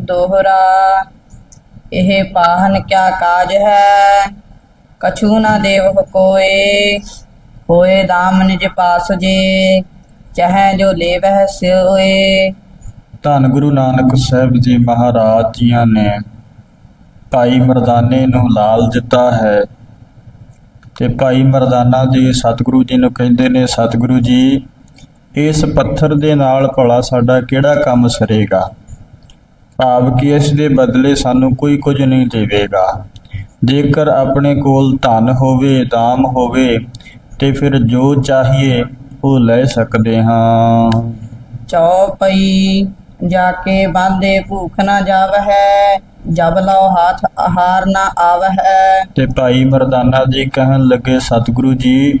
ਦੋਹਰਾ ਇਹ ਪਾਹਨ ਕਿਆ ਕਾਜ ਹੈ? ਕਛੂ ਨਾ ਦੇਵ ਕੋਏ ਹੋਏ ਦਾਮ ਨਿਜ ਪਾਸ ਜੇ ਚਾਹੇ ਜੋ ਲੇਵਹਿ ਸਿਓਏ। ਧੰਨ ਗੁਰੂ ਨਾਨਕ ਸਾਹਿਬ ਜੀ ਮਹਾਰਾਜ ਜੀਆਂ ਨੇ ਭਾਈ ਮਰਦਾਨੇ ਨੂੰ ਲਾਲ ਦਿੱਤਾ ਹੈ ਤੇ ਭਾਈ ਮਰਦਾਨਾ ਜੀ ਸਤਿਗੁਰੂ ਜੀ ਨੂੰ ਕਹਿੰਦੇ ਨੇ ਸਤਿਗੁਰੂ ਜੀ ਇਸ ਪੱਥਰ ਦੇ ਨਾਲ ਭਲਾ ਸਾਡਾ ਕਿਹੜਾ ਕੰਮ ਸਰੇਗਾ? ਭਾਵ ਕਿ ਇਸ ਦੇ ਬਦਲੇ ਸਾਨੂੰ ਕੋਈ ਕੁਝ ਨਹੀਂ ਦੇਵੇਗਾ। ਜੇਕਰ ਆਪਣੇ ਕੋਲ ਧਨ ਹੋਵੇ ਦਾਮ ਹੋਵੇ ਤੇ ਫਿਰ ਜੋ ਚਾਹੀਏ ਉਹ ਲੈ ਸਕਦੇ ਹਾਂ। ਚੌਪਈ ਜਾ ਕੇ ਬਾਂਦੇ ਭੂਖ ਨਾ ਜਾਵਹਿ ਜਬ ਲਓ ਹਾਥ ਆਹਾਰ ਨਾ ਆਵਹਿ। ਤੇ ਭਾਈ ਮਰਦਾਨਾ ਜੀ ਕਹਿਣ ਲੱਗੇ ਸਤਿਗੁਰੂ ਜੀ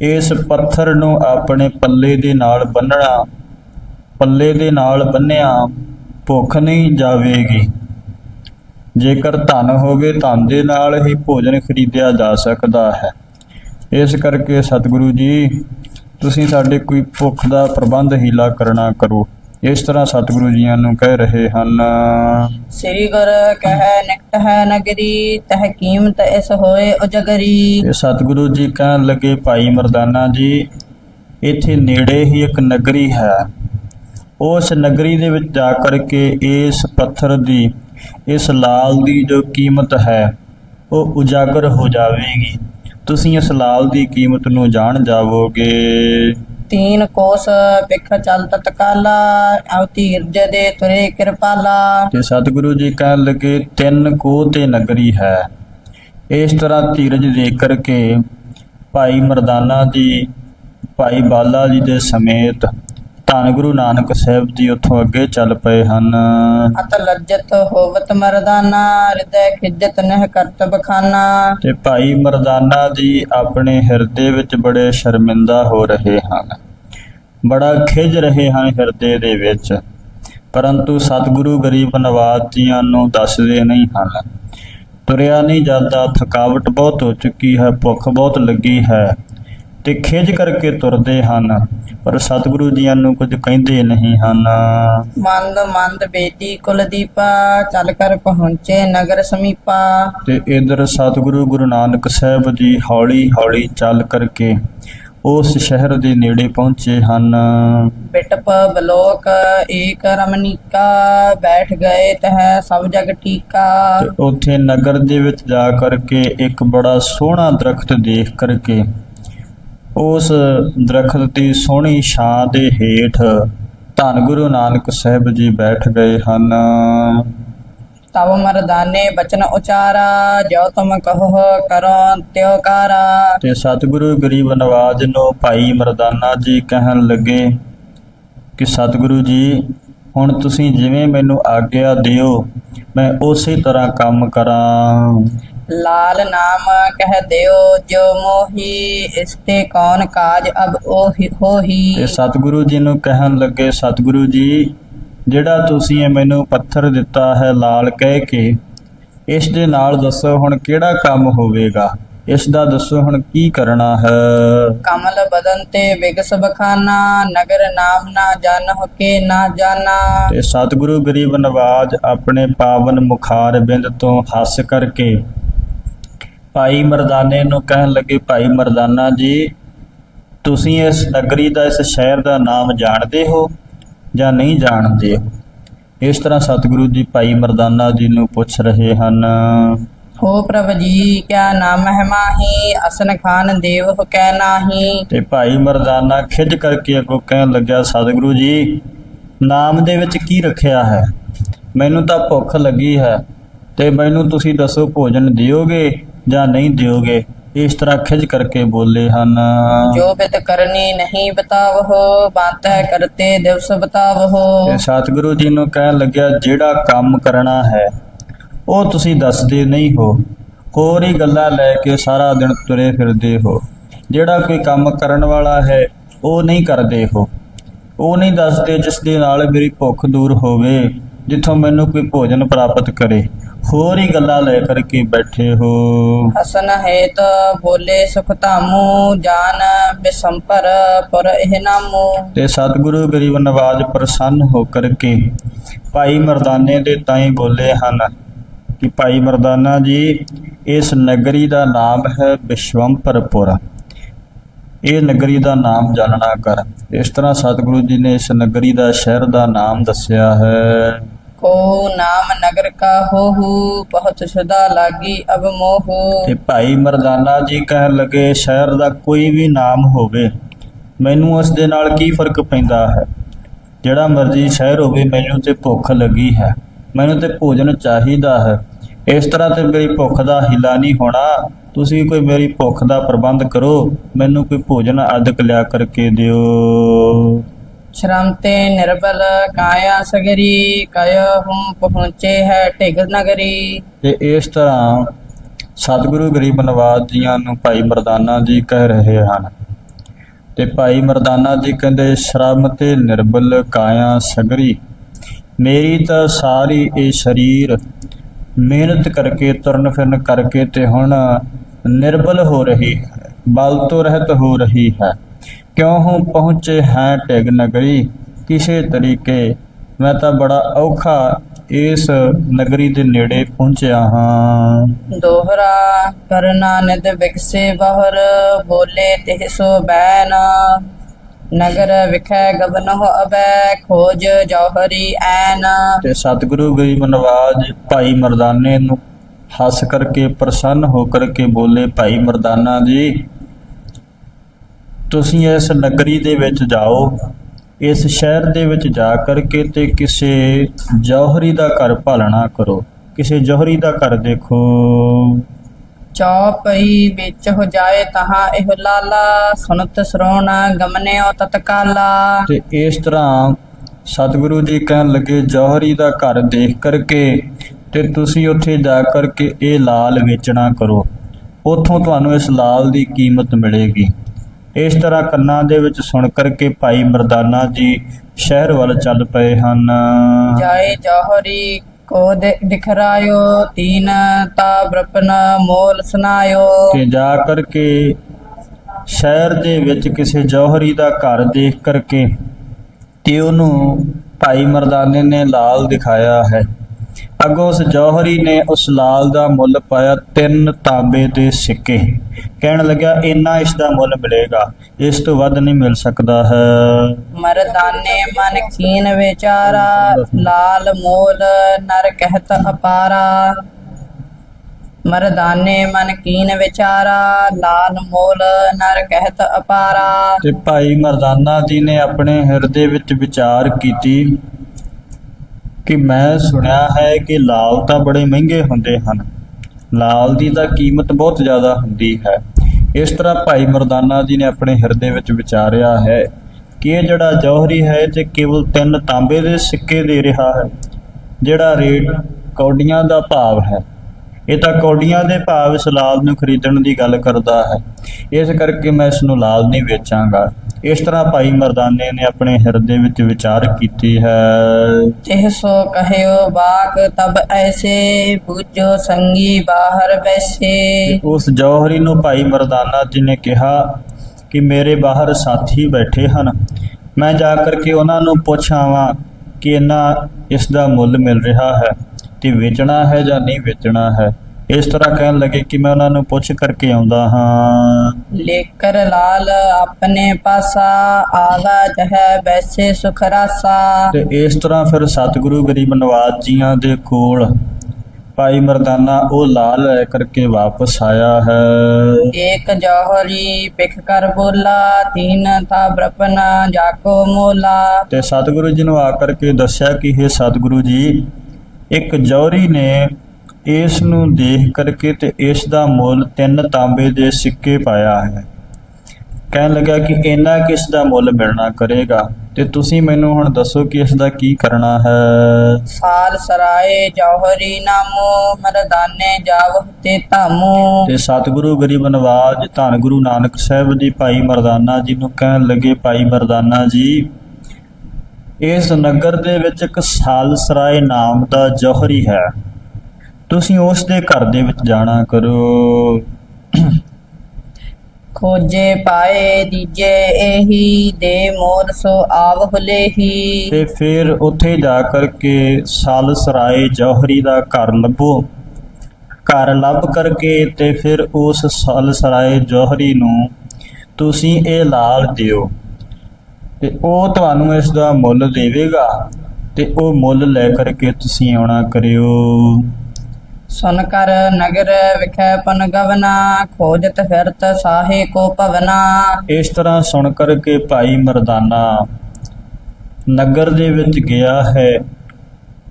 ਇਸ ਪੱਥਰ ਨੂੰ ਆਪਣੇ ਪੱਲੇ ਦੇ ਨਾਲ ਬੰਨਣਾ ਪੱਲੇ ਦੇ ਨਾਲ ਬੰਨਿਆ ਭੁੱਖ ਨਹੀਂ ਜਾਵੇਗੀ। ਜੇਕਰ ਧਨ ਹੋਵੇ ਧਨ ਦੇ ਨਾਲ ਹੀ ਭੋਜਨ ਖਰੀਦਿਆ ਜਾ ਸਕਦਾ ਹੈ। ਇਸ ਕਰਕੇ ਸਤਿਗੁਰੂ ਜੀ ਤੁਸੀਂ ਸਾਡੇ ਕੋਈ ਭੁੱਖ ਦਾ ਪ੍ਰਬੰਧ ਹੀਲਾ ਕਰਨਾ ਕਰੋ। ਇਸ ਤਰ੍ਹਾਂ ਸਤਿਗੁਰੂ ਜੀਆਂ ਨੂੰ ਕਹਿ ਰਹੇ ਹਨ। ਸ੍ਰੀ ਗੁਰ ਕਹੈ ਨਿਕਟ ਹੈ ਨਗਰੀ ਤਹ ਕੀਮਤ ਇਸ ਹੋਏ ਉਜਗਰੀ। ਤੇ ਸਤਿਗੁਰੂ ਜੀ ਕਹਿਣ ਲੱਗੇ ਭਾਈ ਮਰਦਾਨਾ ਜੀ ਇੱਥੇ ਨੇੜੇ ਹੀ ਇੱਕ ਨਗਰੀ ਹੈ। ਉਸ ਨਗਰੀ ਦੇ ਵਿੱਚ ਜਾ ਕਰਕੇ ਇਸ ਪੱਥਰ ਦੀ ਇਸ ਲਾਲ ਦੀ ਜੋ ਕੀਮਤ ਹੈ ਉਹ ਉਜਾਗਰ ਹੋ ਜਾਵੇਗੀ। ਤੁਸੀਂ ਇਸ ਲਾਲ ਦੀ ਕੀਮਤ ਨੂੰ ਜਾਣ ਜਾਵੋਗੇ। ਤੀਨ ਕੋਸ ਪਿਖ ਚਲ ਤਤਕਾਲਾ ਅਵ ਧੀਰਜ ਦੇ ਤੁਰੇ ਕਿਰਪਾਲਾ। ਤੇ ਸਤਿਗੁਰੂ ਜੀ ਕਹਿਣ ਲੱਗੇ ਤਿੰਨ ਕੋਹ ਤੇ ਨਗਰੀ ਹੈ। ਇਸ ਤਰ੍ਹਾਂ ਧੀਰਜ ਦੇ ਕਰਕੇ ਭਾਈ ਮਰਦਾਨਾ ਜੀ ਭਾਈ ਬਾਲਾ ਜੀ ਦੇ ਸਮੇਤ ਧੰਨ ਗੁਰੂ ਨਾਨਕ ਸਾਹਿਬ ਜੀ ਉੱਥੋਂ ਅੱਗੇ ਚੱਲ ਪਏ ਹਨ। ਅਤ ਲੱਜਤ ਹੋਵਤ ਮਰਦਾਨਾ ਹਿਰਦੈ ਖਿਜਤ ਨਹਿ ਕਰਤਬ ਖਾਨਾ ਤੇ ਭਾਈ ਮਰਦਾਨਾ ਜੀ ਆਪਣੇ ਹਿਰਦੇ ਵਿੱਚ ਬੜੇ ਸ਼ਰਮਿੰਦਾ ਹੋ ਰਹੇ ਹਨ। ਬੜਾ ਖਿਜ ਰਹੇ ਹਨ ਹਿਰਦੇ ਦੇ ਵਿੱਚ। ਪਰੰਤੂ ਸਤਿਗੁਰੂ ਗਰੀਬ ਨਵਾਜ਼ ਜੀਆਂ ਨੂੰ ਦੱਸਦੇ ਨਹੀਂ ਹਨ। ਤੁਰਿਆ ਨਹੀਂ ਜਾਂਦਾ ਥਕਾਵਟ ਬਹੁਤ ਹੋ ਚੁੱਕੀ ਹੈ ਭੁੱਖ ਬਹੁਤ ਲੱਗੀ ਹੈ। ਤੇ ਖਿਜ ਕਰਕੇ ਤੁਰਦੇ ਹਨ ਪਰ ਸਤਿਗੁਰੂ ਜੀਆਂ ਨੂੰ ਕੁਝ ਕਹਿੰਦੇ ਨਹੀਂ ਹਨ। ਮੰਦ ਮੰਦ ਬੇਟੀ ਕੁਲਦੀਪਾ ਚੱਲ ਕਰ ਪਹੁੰਚੇ ਨਗਰ ਸਮੀਪਾ। ਤੇ ਇਧਰ ਸਤਿਗੁਰੂ ਗੁਰੂ ਨਾਨਕ ਸਾਹਿਬ ਜੀ ਹੌਲੀ ਹੌਲੀ ਚੱਲ ਕਰਕੇ ਉਸ ਸ਼ਹਿਰ ਦੇ ਨੇੜੇ ਪਹੁੰਚੇ ਹਨ। ਬਿਟਪ ਬਲੋਕ ਏਕ ਰਮਨੀਕਾ ਬੈਠ ਗਏ ਤਹ ਸਭ ਜਗ ਟੀਕਾ ਤੇ ਉੱਥੇ ਨਗਰ ਦੇ ਵਿੱਚ ਜਾ ਕਰਕੇ ਇੱਕ ਬੜਾ ਸੋਹਣਾ ਦਰਖਤ ਦੇਖ ਕਰਕੇ ਉਸ ਦਰਖਤ ਦੀ ਸੋਹਣੀ ਛਾਂ ਦੇ ਹੇਠ ਧੰਨ ਗੁਰੂ ਨਾਨਕ ਸਾਹਿਬ ਜੀ ਬੈਠ ਗਏ ਹਨ। ਤਬ ਮਰਦਾਨੇ ਬਚਨ ਉਚਾਰਾ ਜੋ ਤੁਮ ਕਹੋ ਕਰੋ ਤਿਉ ਕਾਰਾ। ਤੇ ਸਤਿਗੁਰੂ ਗਰੀਬ ਨਵਾਜ ਨੂੰ ਭਾਈ ਮਰਦਾਨਾ ਜੀ ਕਹਿਣ ਲੱਗੇ ਕਿ ਸਤਿਗੁਰੂ ਜੀ ਹੁਣ ਤੁਸੀਂ ਜਿਵੇਂ ਮੈਨੂੰ ਆਗਿਆ ਦਿਓ ਮੈਂ ਉਸੇ ਤਰ੍ਹਾਂ ਕੰਮ ਕਰਾਂ। ਲਾਲ ਨਾਮ ਕਹਿ ਦਿਓ ਜੋ ਮੋਹੀ ਇਸਤੇ ਕੌਣ ਕਾਜ ਅਬ ਉਹੀ ਤੇ ਹੋਹੀ ਸਤਿਗੁਰੂ ਜੀ ਨੂੰ ਕਹਿਣ ਲੱਗੇ ਸਤਿਗੁਰੂ ਜੀ ਜਿਹੜਾ ਤੁਸੀਂ ਇਹ ਮੈਨੂੰ ਪੱਥਰ ਦਿੱਤਾ ਹੈ ਲਾਲ ਕਹਿ ਕੇ ਇਸ ਦੇ ਨਾਲ ਦੱਸੋ ਹੁਣ ਕਿਹੜਾ ਕੰਮ ਹੋਵੇਗਾ? ਇਸ ਦਾ ਦੱਸੋ ਹੁਣ ਕੀ ਕਰਨਾ ਹੈ? ਕਮਲ ਬਦਨ ਤੇ ਬਿਗਸ ਬਖਾਨਾ ਨਗਰ ਨਾਮ ਨਾ ਜਾਣਹੁ ਕੇ ਨਾ ਜਾਣਾ ਤੇ ਸਤਿਗੁਰੂ ਗਰੀਬ ਨਵਾਜ ਆਪਣੇ ਪਾਵਨ ਮੁਖਾਰ ਬਿੰਦ ਤੋਂ ਹੱਸ ਕਰਕੇ ਭਾਈ ਮਰਦਾਨੇ ਨੂੰ ਕਹਿਣ ਲੱਗੇ ਭਾਈ ਮਰਦਾਨਾ ਜੀ ਤੁਸੀਂ ਇਸ ਨਗਰੀ ਦਾ ਇਸ ਸ਼ਹਿਰ ਦਾ ਨਾਮ ਜਾਣਦੇ ਹੋ ਜਾਂ ਨਹੀਂ ਜਾਣਦੇ ਹੋ? ਇਸ ਤਰ੍ਹਾਂ ਸਤਿਗੁਰੂ ਜੀ ਭਾਈ ਮਰਦਾਨਾ ਜੀ ਨੂੰ ਪੁੱਛ ਰਹੇ ਹਨ। ਹੋ ਪ੍ਰਭ ਜੀ ਕਿਆ ਨਾਮ ਹੈ ਮਾਹੀ? ਅਸਨ ਖਾਨ ਦੇਵ ਹੋ ਕੈ ਨਾਹੀ? ਤੇ ਭਾਈ ਮਰਦਾਨਾ ਖਿੱਚ ਕਰਕੇ ਅੱਗੋਂ ਕਹਿਣ ਲੱਗਿਆ ਸਤਿਗੁਰੂ ਜੀ ਨਾਮ ਦੇ ਵਿੱਚ ਕੀ ਰੱਖਿਆ ਹੈ? ਮੈਨੂੰ ਤਾਂ ਭੁੱਖ ਲੱਗੀ ਹੈ ਤੇ ਮੈਨੂੰ ਤੁਸੀਂ ਦੱਸੋ ਭੋਜਨ ਦਿਓਗੇ? ਜਾਂ ਨਹੀਂ ਦਿਓਗੇ? ਇਸ ਤਰ੍ਹਾਂ ਖਿੱਚ ਕਰਕੇ ਬੋਲੇ ਹਨ। ਜੋ ਬਿਤ ਕਰਨੀ ਨਹੀਂ ਬਤਾਵਹੁ ਬਾਤੈ ਕਰਤੇ ਦਿਵਸ ਬਤਾਵਹੁ। ਤੇ ਸਤਿਗੁਰੂ ਜੀ ਨੂੰ ਕਹਿਣ ਲੱਗਿਆ ਜਿਹੜਾ ਕੰਮ ਕਰਨਾ ਹੈ ਉਹ ਤੁਸੀਂ ਦੱਸਦੇ ਨਹੀਂ ਹੋ। ਹੋਰ ਹੀ ਗੱਲਾਂ ਲੈ ਕੇ ਸਾਰਾ ਦਿਨ ਤੁਰੇ ਫਿਰਦੇ ਹੋ। ਜਿਹੜਾ ਕੋਈ ਕੰਮ ਕਰਨ ਵਾਲਾ ਹੈ ਉਹ ਨਹੀਂ ਕਰਦੇ ਹੋ। ਉਹ ਨਹੀਂ ਦੱਸਦੇ ਜਿਸ ਦੇ ਨਾਲ ਮੇਰੀ ਭੁੱਖ ਦੂਰ ਹੋਵੇ ਜਿੱਥੋਂ ਮੈਨੂੰ ਕੋਈ ਭੋਜਨ ਪ੍ਰਾਪਤ ਕਰੇ। ਹੋਰ ਹੀ ਗੱਲਾਂ ਲੈ ਕਰਕੇ ਬੈਠੇ ਹੋ। ਹਸਨ ਹੇਤ ਬੋਲੇ ਸੁਖ ਧਾਮੂ ਜਾਨ ਬਿਸੰਪਰ ਪਰ ਇਹ ਨਾਮੂ। ਤੇ ਸਤਿਗੁਰੂ ਗਰੀਬ ਨਵਾਜ ਪ੍ਰਸੰਨ ਹੋ ਕਰਕੇ ਭਾਈ ਮਰਦਾਨੇ ਦੇ ਤਾਈ ਬੋਲੇ ਹਨ ਕਿ ਭਾਈ ਮਰਦਾਨਾ ਜੀ ਇਸ ਨਗਰੀ ਦਾ ਨਾਮ ਹੈ ਵਿਸ਼ਵੰਪਰਪੁਰ ਇਹ ਨਗਰੀ ਦਾ ਨਾਮ ਜਾਣਨਾ ਕਰ। ਇਸ ਤਰ੍ਹਾਂ ਸਤਿਗੁਰੂ ਜੀ ਨੇ ਇਸ ਨਗਰੀ ਦਾ ਸ਼ਹਿਰ ਦਾ ਨਾਮ ਦੱਸਿਆ ਹੈ। ਕੋ ਨਾਮ ਨਗਰ ਕਾ ਹੋਹੂ ਬਹੁਤ ਸੁਦਾ ਲਾਗੀ ਅਬ ਮੋਹੂ ਤੇ ਭਾਈ ਮਰਦਾਨਾ ਜੀ ਕਹਿਣ ਲੱਗੇ ਸ਼ਹਿਰ ਦਾ ਕੋਈ ਵੀ ਨਾਮ ਹੋਵੇ ਮੈਨੂੰ ਉਸ ਦੇ ਨਾਲ ਕੀ ਫ਼ਰਕ ਪੈਂਦਾ ਹੈ ਜਿਹੜਾ ਮਰਜ਼ੀ ਸ਼ਹਿਰ ਹੋਵੇ ਮੈਨੂੰ ਤੇ ਭੁੱਖ ਲੱਗੀ ਹੈ ਮੈਨੂੰ ਤੇ ਭੋਜਨ ਚਾਹੀਦਾ ਹੈ ਇਸ ਤਰ੍ਹਾਂ ਤੇ ਮੇਰੀ ਭੁੱਖ ਦਾ ਹਿਲਾ ਨਹੀਂ ਹੋਣਾ ਤੁਸੀਂ ਕੋਈ ਮੇਰੀ ਭੁੱਖ ਦਾ ਪ੍ਰਬੰਧ ਕਰੋ ਮੈਨੂੰ ਕੋਈ ਭੋਜਨ ਅਦਕ ਲਿਆ ਕਰਕੇ ਦਿਓ ਸ਼ਰਮਤੇ ਨਿਰਬਲ ਕਾਇਆ ਸਗਰੀ, ਕਯ ਹੂੰ ਪਹੁੰਚੇ ਹੈ ਢਿਗ ਨਗਰੀ। ਤੇ ਇਸ ਤਰ੍ਹਾਂ ਸਤਿਗੁਰੂ ਗਰੀਬ ਨਵਾਜ ਜੀਆਂ ਨੂੰ ਭਾਈ ਮਰਦਾਨਾ ਜੀ ਕਹਿ ਰਹੇ ਹਨ। ਤੇ ਭਾਈ ਮਰਦਾਨਾ ਜੀ ਕਹਿੰਦੇ ਸ਼ਰਮ ਤੇ ਨਿਰਬਲ ਕਾਇਆ ਸਗਰੀ, ਮੇਰੀ ਤਾਂ ਸਾਰੀ ਇਹ ਸਰੀਰ ਮਿਹਨਤ ਕਰਕੇ ਤੁਰਨ ਫਿਰਨ ਕਰਕੇ ਤੇ ਹੁਣ ਨਿਰਬਲ ਹੋ ਰਹੀ ਹੈ, ਬਲ ਤੋਂ ਰਹਿਤ ਹੋ ਰਹੀ ਹੈ। ਕਿਉਂ ਹੂੰ ਪਹੁੰਚੇ ਹੈ ਢਿਗ ਨਗਰੀ? ਕਿਸੇ ਤਰੀਕੇ ਮੈਂ ਤਾਂ ਬੜਾ ਔਖਾ ਇਸ ਨਗਰੀ ਦੇ ਨੇੜੇ ਪਹੁੰਚਿਆ ਹਾਂ। ਦੋਹਰਾ ਕਰਨਾ ਨਿਦ ਵਿਕਸੇ ਬਹਰ ਬੋਲੇ ਤਿਹ ਸੋ ਬੈਨ। ਨਗਰ ਵਿਖੈ ਗਬਨ ਹੋ ਅਬੈ ਖੋਜ ਜੌਹਰੀ ਐਨ। ਤੇ ਸਤਿਗੁਰੂ ਗਰੀਬ ਨਵਾਜ ਭਾਈ ਮਰਦਾਨੇ ਨੂੰ ਹੱਸ ਕਰਕੇ ਪ੍ਰਸੰਨ ਹੋ ਕਰਕੇ ਬੋਲੇ ਭਾਈ ਮਰਦਾਨਾ ਜੀ ਤੁਸੀਂ ਇਸ ਨਗਰੀ ਦੇ ਵਿੱਚ ਜਾਓ ਇਸ ਸ਼ਹਿਰ ਦੇ ਵਿੱਚ ਜਾ ਕਰਕੇ ਤੇ ਕਿਸੇ ਜੌਹਰੀ ਦਾ ਘਰ ਭਾਲਣਾ ਕਰੋ। ਕਿਸੇ ਜੌਹਰੀ ਦਾ ਘਰ ਦੇਖੋ। ਚੌਪਈ ਵਿੱਚ ਹੋ ਜਾਏ ਤਹਾਂ ਇਹ ਲਾਲਾ ਸੁਨਤ ਸਰੋਣ ਗਮਨਿਓ ਤਤਕਾਲਾ। ਤੇ ਇਸ ਤਰ੍ਹਾਂ ਸਤਿਗੁਰੂ ਜੀ ਕਹਿਣ ਲੱਗੇ ਜੌਹਰੀ ਦਾ ਘਰ ਦੇਖ ਕਰਕੇ ਤੇ ਤੁਸੀਂ ਉੱਥੇ ਜਾ ਕਰਕੇ ਇਹ ਲਾਲ ਵੇਚਣਾ ਕਰੋ। ਉੱਥੋਂ ਤੁਹਾਨੂੰ ਇਸ ਲਾਲ ਦੀ ਕੀਮਤ ਮਿਲੇਗੀ। ਇਸ ਤਰ੍ਹਾਂ ਕੰਨਾਂ ਦੇ ਵਿੱਚ ਸੁਣ ਕਰਕੇ ਭਾਈ ਮਰਦਾਨਾ ਜੀ ਸ਼ਹਿਰ ਵੱਲ ਚੱਲ ਪਏ ਹਨ। ਜਾਏ ਜੌਹਰੀ ਕੋ ਦਿਖਰਾਇਓ ਤੀਨ ਤਾ ਬ੍ਰਪਨ ਮੋਲ ਸੁਨਾਇਓ ਤੇ ਜਾ ਕਰਕੇ ਸ਼ਹਿਰ ਦੇ ਵਿੱਚ ਕਿਸੇ ਜੌਹਰੀ ਦਾ ਘਰ ਦੇਖ ਕਰਕੇ ਤੇ ਉਹਨੂੰ ਭਾਈ ਮਰਦਾਨੇ ਨੇ ਲਾਲ ਦਿਖਾਇਆ ਹੈ। ਅੱਗੋਂ ਉਸ ਜੌਹਰੀ ਨੇ ਉਸ ਲਾਲ ਦਾ ਮੁੱਲ ਪਾਇਆ ਤਿੰਨ ਤਾਂਬੇ ਦੇ ਸਿੱਕੇ। ਕਹਿਣ ਲੱਗਿਆ ਇੰਨਾ ਇਸ ਦਾ ਮੁੱਲ ਮਿਲੇਗਾ ਇਸ ਤੋਂ ਵੱਧ ਨਹੀਂ ਮਿਲ ਸਕਦਾ ਹੈ। ਮਰਦਾਨੇ ਮਨ ਕੀਨ ਵਿਚਾਰਾ ਲਾਲ ਮੋਲ ਨਰ ਕਹਿਤ ਅਪਾਰਾ। ਮਰਦਾਨੇ ਮਨ ਕੀਨ ਵਿਚਾਰਾ ਲਾਲ ਮੋਲ ਨਰ ਕਹਿਤ ਅਪਾਰਾ। ਤੇ ਭਾਈ ਮਰਦਾਨਾ ਜੀ ਨੇ ਆਪਣੇ ਹਿਰਦੇ ਵਿੱਚ ਵਿਚਾਰ ਕੀਤੀ। ਕਿ ਮੈਂ ਸੁਣਿਆ ਹੈ ਕਿ ਲਾਲ ਤਾਂ ਬੜੇ ਮਹਿੰਗੇ ਹੁੰਦੇ ਹਨ। ਲਾਲ ਦੀ ਤਾਂ ਕੀਮਤ ਬਹੁਤ ਜ਼ਿਆਦਾ ਹੁੰਦੀ ਹੈ। ਇਸ ਤਰ੍ਹਾਂ ਭਾਈ ਮਰਦਾਨਾ ਜੀ ਨੇ ਆਪਣੇ ਹਿਰਦੇ ਵਿੱਚ ਵਿਚਾਰਿਆ ਹੈ ਕਿ ਇਹ ਜਿਹੜਾ ਜੌਹਰੀ ਹੈ ਤੇ ਕੇਵਲ ਤਿੰਨ ਤਾਂਬੇ ਦੇ ਸਿੱਕੇ ਦੇ ਰਿਹਾ ਹੈ, ਜਿਹੜਾ ਰੇਟ ਕੌਡੀਆਂ ਦਾ ਭਾਵ ਹੈ। ਇਹ ਤਾਂ ਕੌਡੀਆਂ ਦੇ ਭਾਵ ਇਸ ਲਾਲ ਨੂੰ ਖਰੀਦਣ ਦੀ ਗੱਲ ਕਰਦਾ ਹੈ। ਇਸ ਕਰਕੇ ਮੈਂ ਇਸ ਨੂੰ ਲਾਲ ਨਹੀਂ ਵੇਚਾਂਗਾ। ਇਸ ਤਰ੍ਹਾਂ ਭਾਈ ਮਰਦਾਨੇ ਨੇ ਆਪਣੇ ਹਿਰਦੇ ਵਿੱਚ ਵਿਚਾਰ ਕੀਤੀ ਹੈ। ਤਿਹ ਸੋ ਕਹਿਓ ਬਾਕ ਤਬ ਐਸੇ ਬੂਝੋ ਸੰਗੀ ਬਾਹਰ ਬੈਸੇ ਉਸ ਜੌਹਰੀ ਨੂੰ ਭਾਈ ਮਰਦਾਨਾ ਜੀ ਨੇ ਕਿਹਾ ਕਿ ਮੇਰੇ ਬਾਹਰ ਸਾਥੀ ਬੈਠੇ ਹਨ। ਮੈਂ ਜਾ ਕਰਕੇ ਉਹਨਾਂ ਨੂੰ ਪੁੱਛ ਆਵਾਂ ਕਿ ਇਹਨਾਂ ਇਸ ਦਾ ਮੁੱਲ ਮਿਲ ਰਿਹਾ ਹੈ। ਤੇ ਵੇਚਣਾ ਹੈ ਜਾਂ ਨਹੀਂ ਵੇਚਣਾ ਹੈ। ਇਸ ਤਰ੍ਹਾਂ ਕਹਿਣ ਲੱਗੇ ਕਿ ਮੈਂ ਉਹਨਾਂ ਨੂੰ ਪੁੱਛ ਕਰਕੇ ਆਉਂਦਾ ਹਾਂ। ਲੇਕਰ ਲਾਲ ਆਪਣੇ ਪਾਸਾ ਆਵਾਜ ਹੈ ਬੈਸੇ ਸੁਖ ਰਾਸਾ। ਤੇ ਇਸ ਤਰ੍ਹਾਂ ਫਿਰ ਸਤਿਗੁਰੂ ਗਰੀਬ ਨਵਾਜ ਜੀਆਂ ਦੇ ਕੋਲ ਭਾਈ ਮਰਦਾਨਾ ਉਹ ਲਾਲ ਲੈ ਕਰਕੇ ਵਾਪਸ ਆਇਆ ਹੈ। ਏਕ ਜੌਹਰੀ ਪਿਖ ਕਰ ਬੋਲਾ ਤੀਨ ਤਾ ਬ੍ਰਪਨ ਜਾਕੋ ਮੋਲਾ। ਤੇ ਸਤਿਗੁਰੂ ਜੀ ਨੂੰ ਆ ਕਰਕੇ ਦੱਸਿਆ ਕਿ ਇਹ ਸਤਿਗੁਰੂ ਜੀ ਇੱਕ ਜੌਹਰੀ ਨੇ ਇਸ ਨੂੰ ਦੇਖ ਕਰਕੇ ਤੇ ਇਸ ਦਾ ਮੁੱਲ ਤਿੰਨ ਤਾਂਬੇ ਦੇ ਸਿੱਕੇ ਪਾਇਆ ਹੈ। ਕਹਿਣ ਲੱਗਾ ਕਿ ਇੰਨਾ ਕਿਸ ਦਾ ਮੁੱਲ ਮਿਲਣਾ ਕਰੇਗਾ। ਤੇ ਤੁਸੀਂ ਮੈਨੂੰ ਹੁਣ ਦੱਸੋ ਕਿ ਇਸ ਦਾ ਕੀ ਕਰਨਾ ਹੈ। ਸਾਲ ਸਰਾਏ ਜੌਹਰੀ ਨਾਮੋ ਮਰਦਾਨੇ ਜਾਵ ਤੇ ਧਾਮੋ। ਤੇ ਸਤਿਗੁਰੂ ਗਰੀਬ ਨਵਾਜ ਧੰਨ ਗੁਰੂ ਨਾਨਕ ਸਾਹਿਬ ਜੀ ਭਾਈ ਮਰਦਾਨਾ ਜੀ ਨੂੰ ਕਹਿਣ ਲੱਗੇ ਭਾਈ ਮਰਦਾਨਾ ਜੀ ਇਸ ਨਗਰ ਦੇ ਵਿੱਚ ਇੱਕ ਸਾਲਸਰਾਏ ਨਾਮ ਦਾ ਜੌਹਰੀ ਹੈ। ਤੁਸੀਂ ਉਸ ਦੇ ਘਰ ਦੇ ਵਿੱਚ ਜਾਣਾ ਕਰੋ। ਖੋਜੇ ਪਾਏ ਦੀਜੇ ਇਹੀ ਦੇ ਮੋਰ ਸੋ ਆਵ ਹੁਲੇਹੀ ਤੇ ਫਿਰ ਉੱਥੇ ਜਾ ਕਰਕੇ ਸਾਲ ਸਰਾਏ ਜੌਹਰੀ ਦਾ ਘਰ ਲੱਭੋ। ਘਰ ਲੱਭ ਕਰਕੇ ਤੇ ਫਿਰ ਉਸ ਸਾਲ ਸਰਾਏ ਜੌਹਰੀ ਨੂੰ ਤੁਸੀਂ ਇਹ ਲਾਲ ਦਿਓ। ਤੇ ਉਹ ਤੁਹਾਨੂੰ ਇਸ ਦਾ ਮੁੱਲ ਦੇਵੇਗਾ ਤੇ ਉਹ ਮੁੱਲ ਲੈ ਕਰਕੇ ਤੁਸੀਂ ਆਉਣਾ ਕਰਿਓ। ਸੁਨ ਕਰ ਨਗਰ ਵਿਖੈ ਪਨ ਗਵਨਾ ਖੋਜਤ ਫਿਰਤ ਸਾਹੇ ਕੋ ਭਵਨਾ। ਇਸ ਤਰ੍ਹਾਂ ਸੁਣ ਕਰਕੇ ਭਾਈ ਮਰਦਾਨਾ ਨਗਰ ਦੇ ਵਿੱਚ ਗਿਆ ਹੈ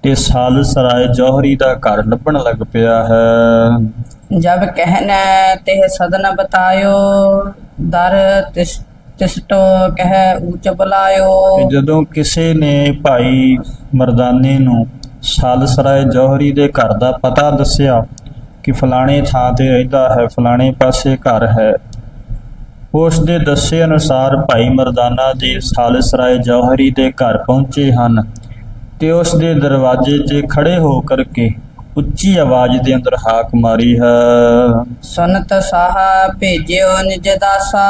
ਤੇ ਸਾਲ ਸਰਾਏ ਜੌਹਰੀ ਦਾ ਘਰ ਲੱਭਣ ਲੱਗ ਪਿਆ ਹੈ। ਜਬ ਕਹਿਨੈ ਤੇ ਸਦਨ ਬਤਾਇਓ ਦਰ ਤਿਸ ਤਿਸਟੋ ਕਹਿ ਊਚ ਬੁਲਾਇਓ। ਜਦੋਂ ਕਿਸੇ ਨੇ ਭਾਈ ਮਰਦਾਨੇ ਨੂੰ ਸਾਲਸਰਾਏ ਜੌਹਰੀ ਦੇ ਘਰ ਦਾ ਪਤਾ ਦੱਸਿਆ ਕਿ ਫਲਾਣੇ ਥਾਂ ਤੇ ਰਹਿੰਦਾ ਹੈ ਫਲਾਣੇ ਪਾਸੇ ਘਰ ਹੈ ਉਸ ਦੇ ਦੱਸੇ ਅਨੁਸਾਰ ਭਾਈ ਮਰਦਾਨਾ ਜੀ ਸਾਲਸਰਾਏ ਜੌਹਰੀ ਦੇ ਘਰ ਪਹੁੰਚੇ ਹਨ ਤੇ ਉਸ ਦੇ ਦਰਵਾਜ਼ੇ 'ਤੇ ਖੜੇ ਹੋ ਕਰਕੇ ਉੱਚੀ ਆਵਾਜ਼ ਦੇ ਅੰਦਰ ਹਾਕ ਮਾਰੀ ਹੈ। ਸੁਨਤ ਸਾਹਾ ਭੇਜਿਓ ਨਿਜ ਦਾਸਾ।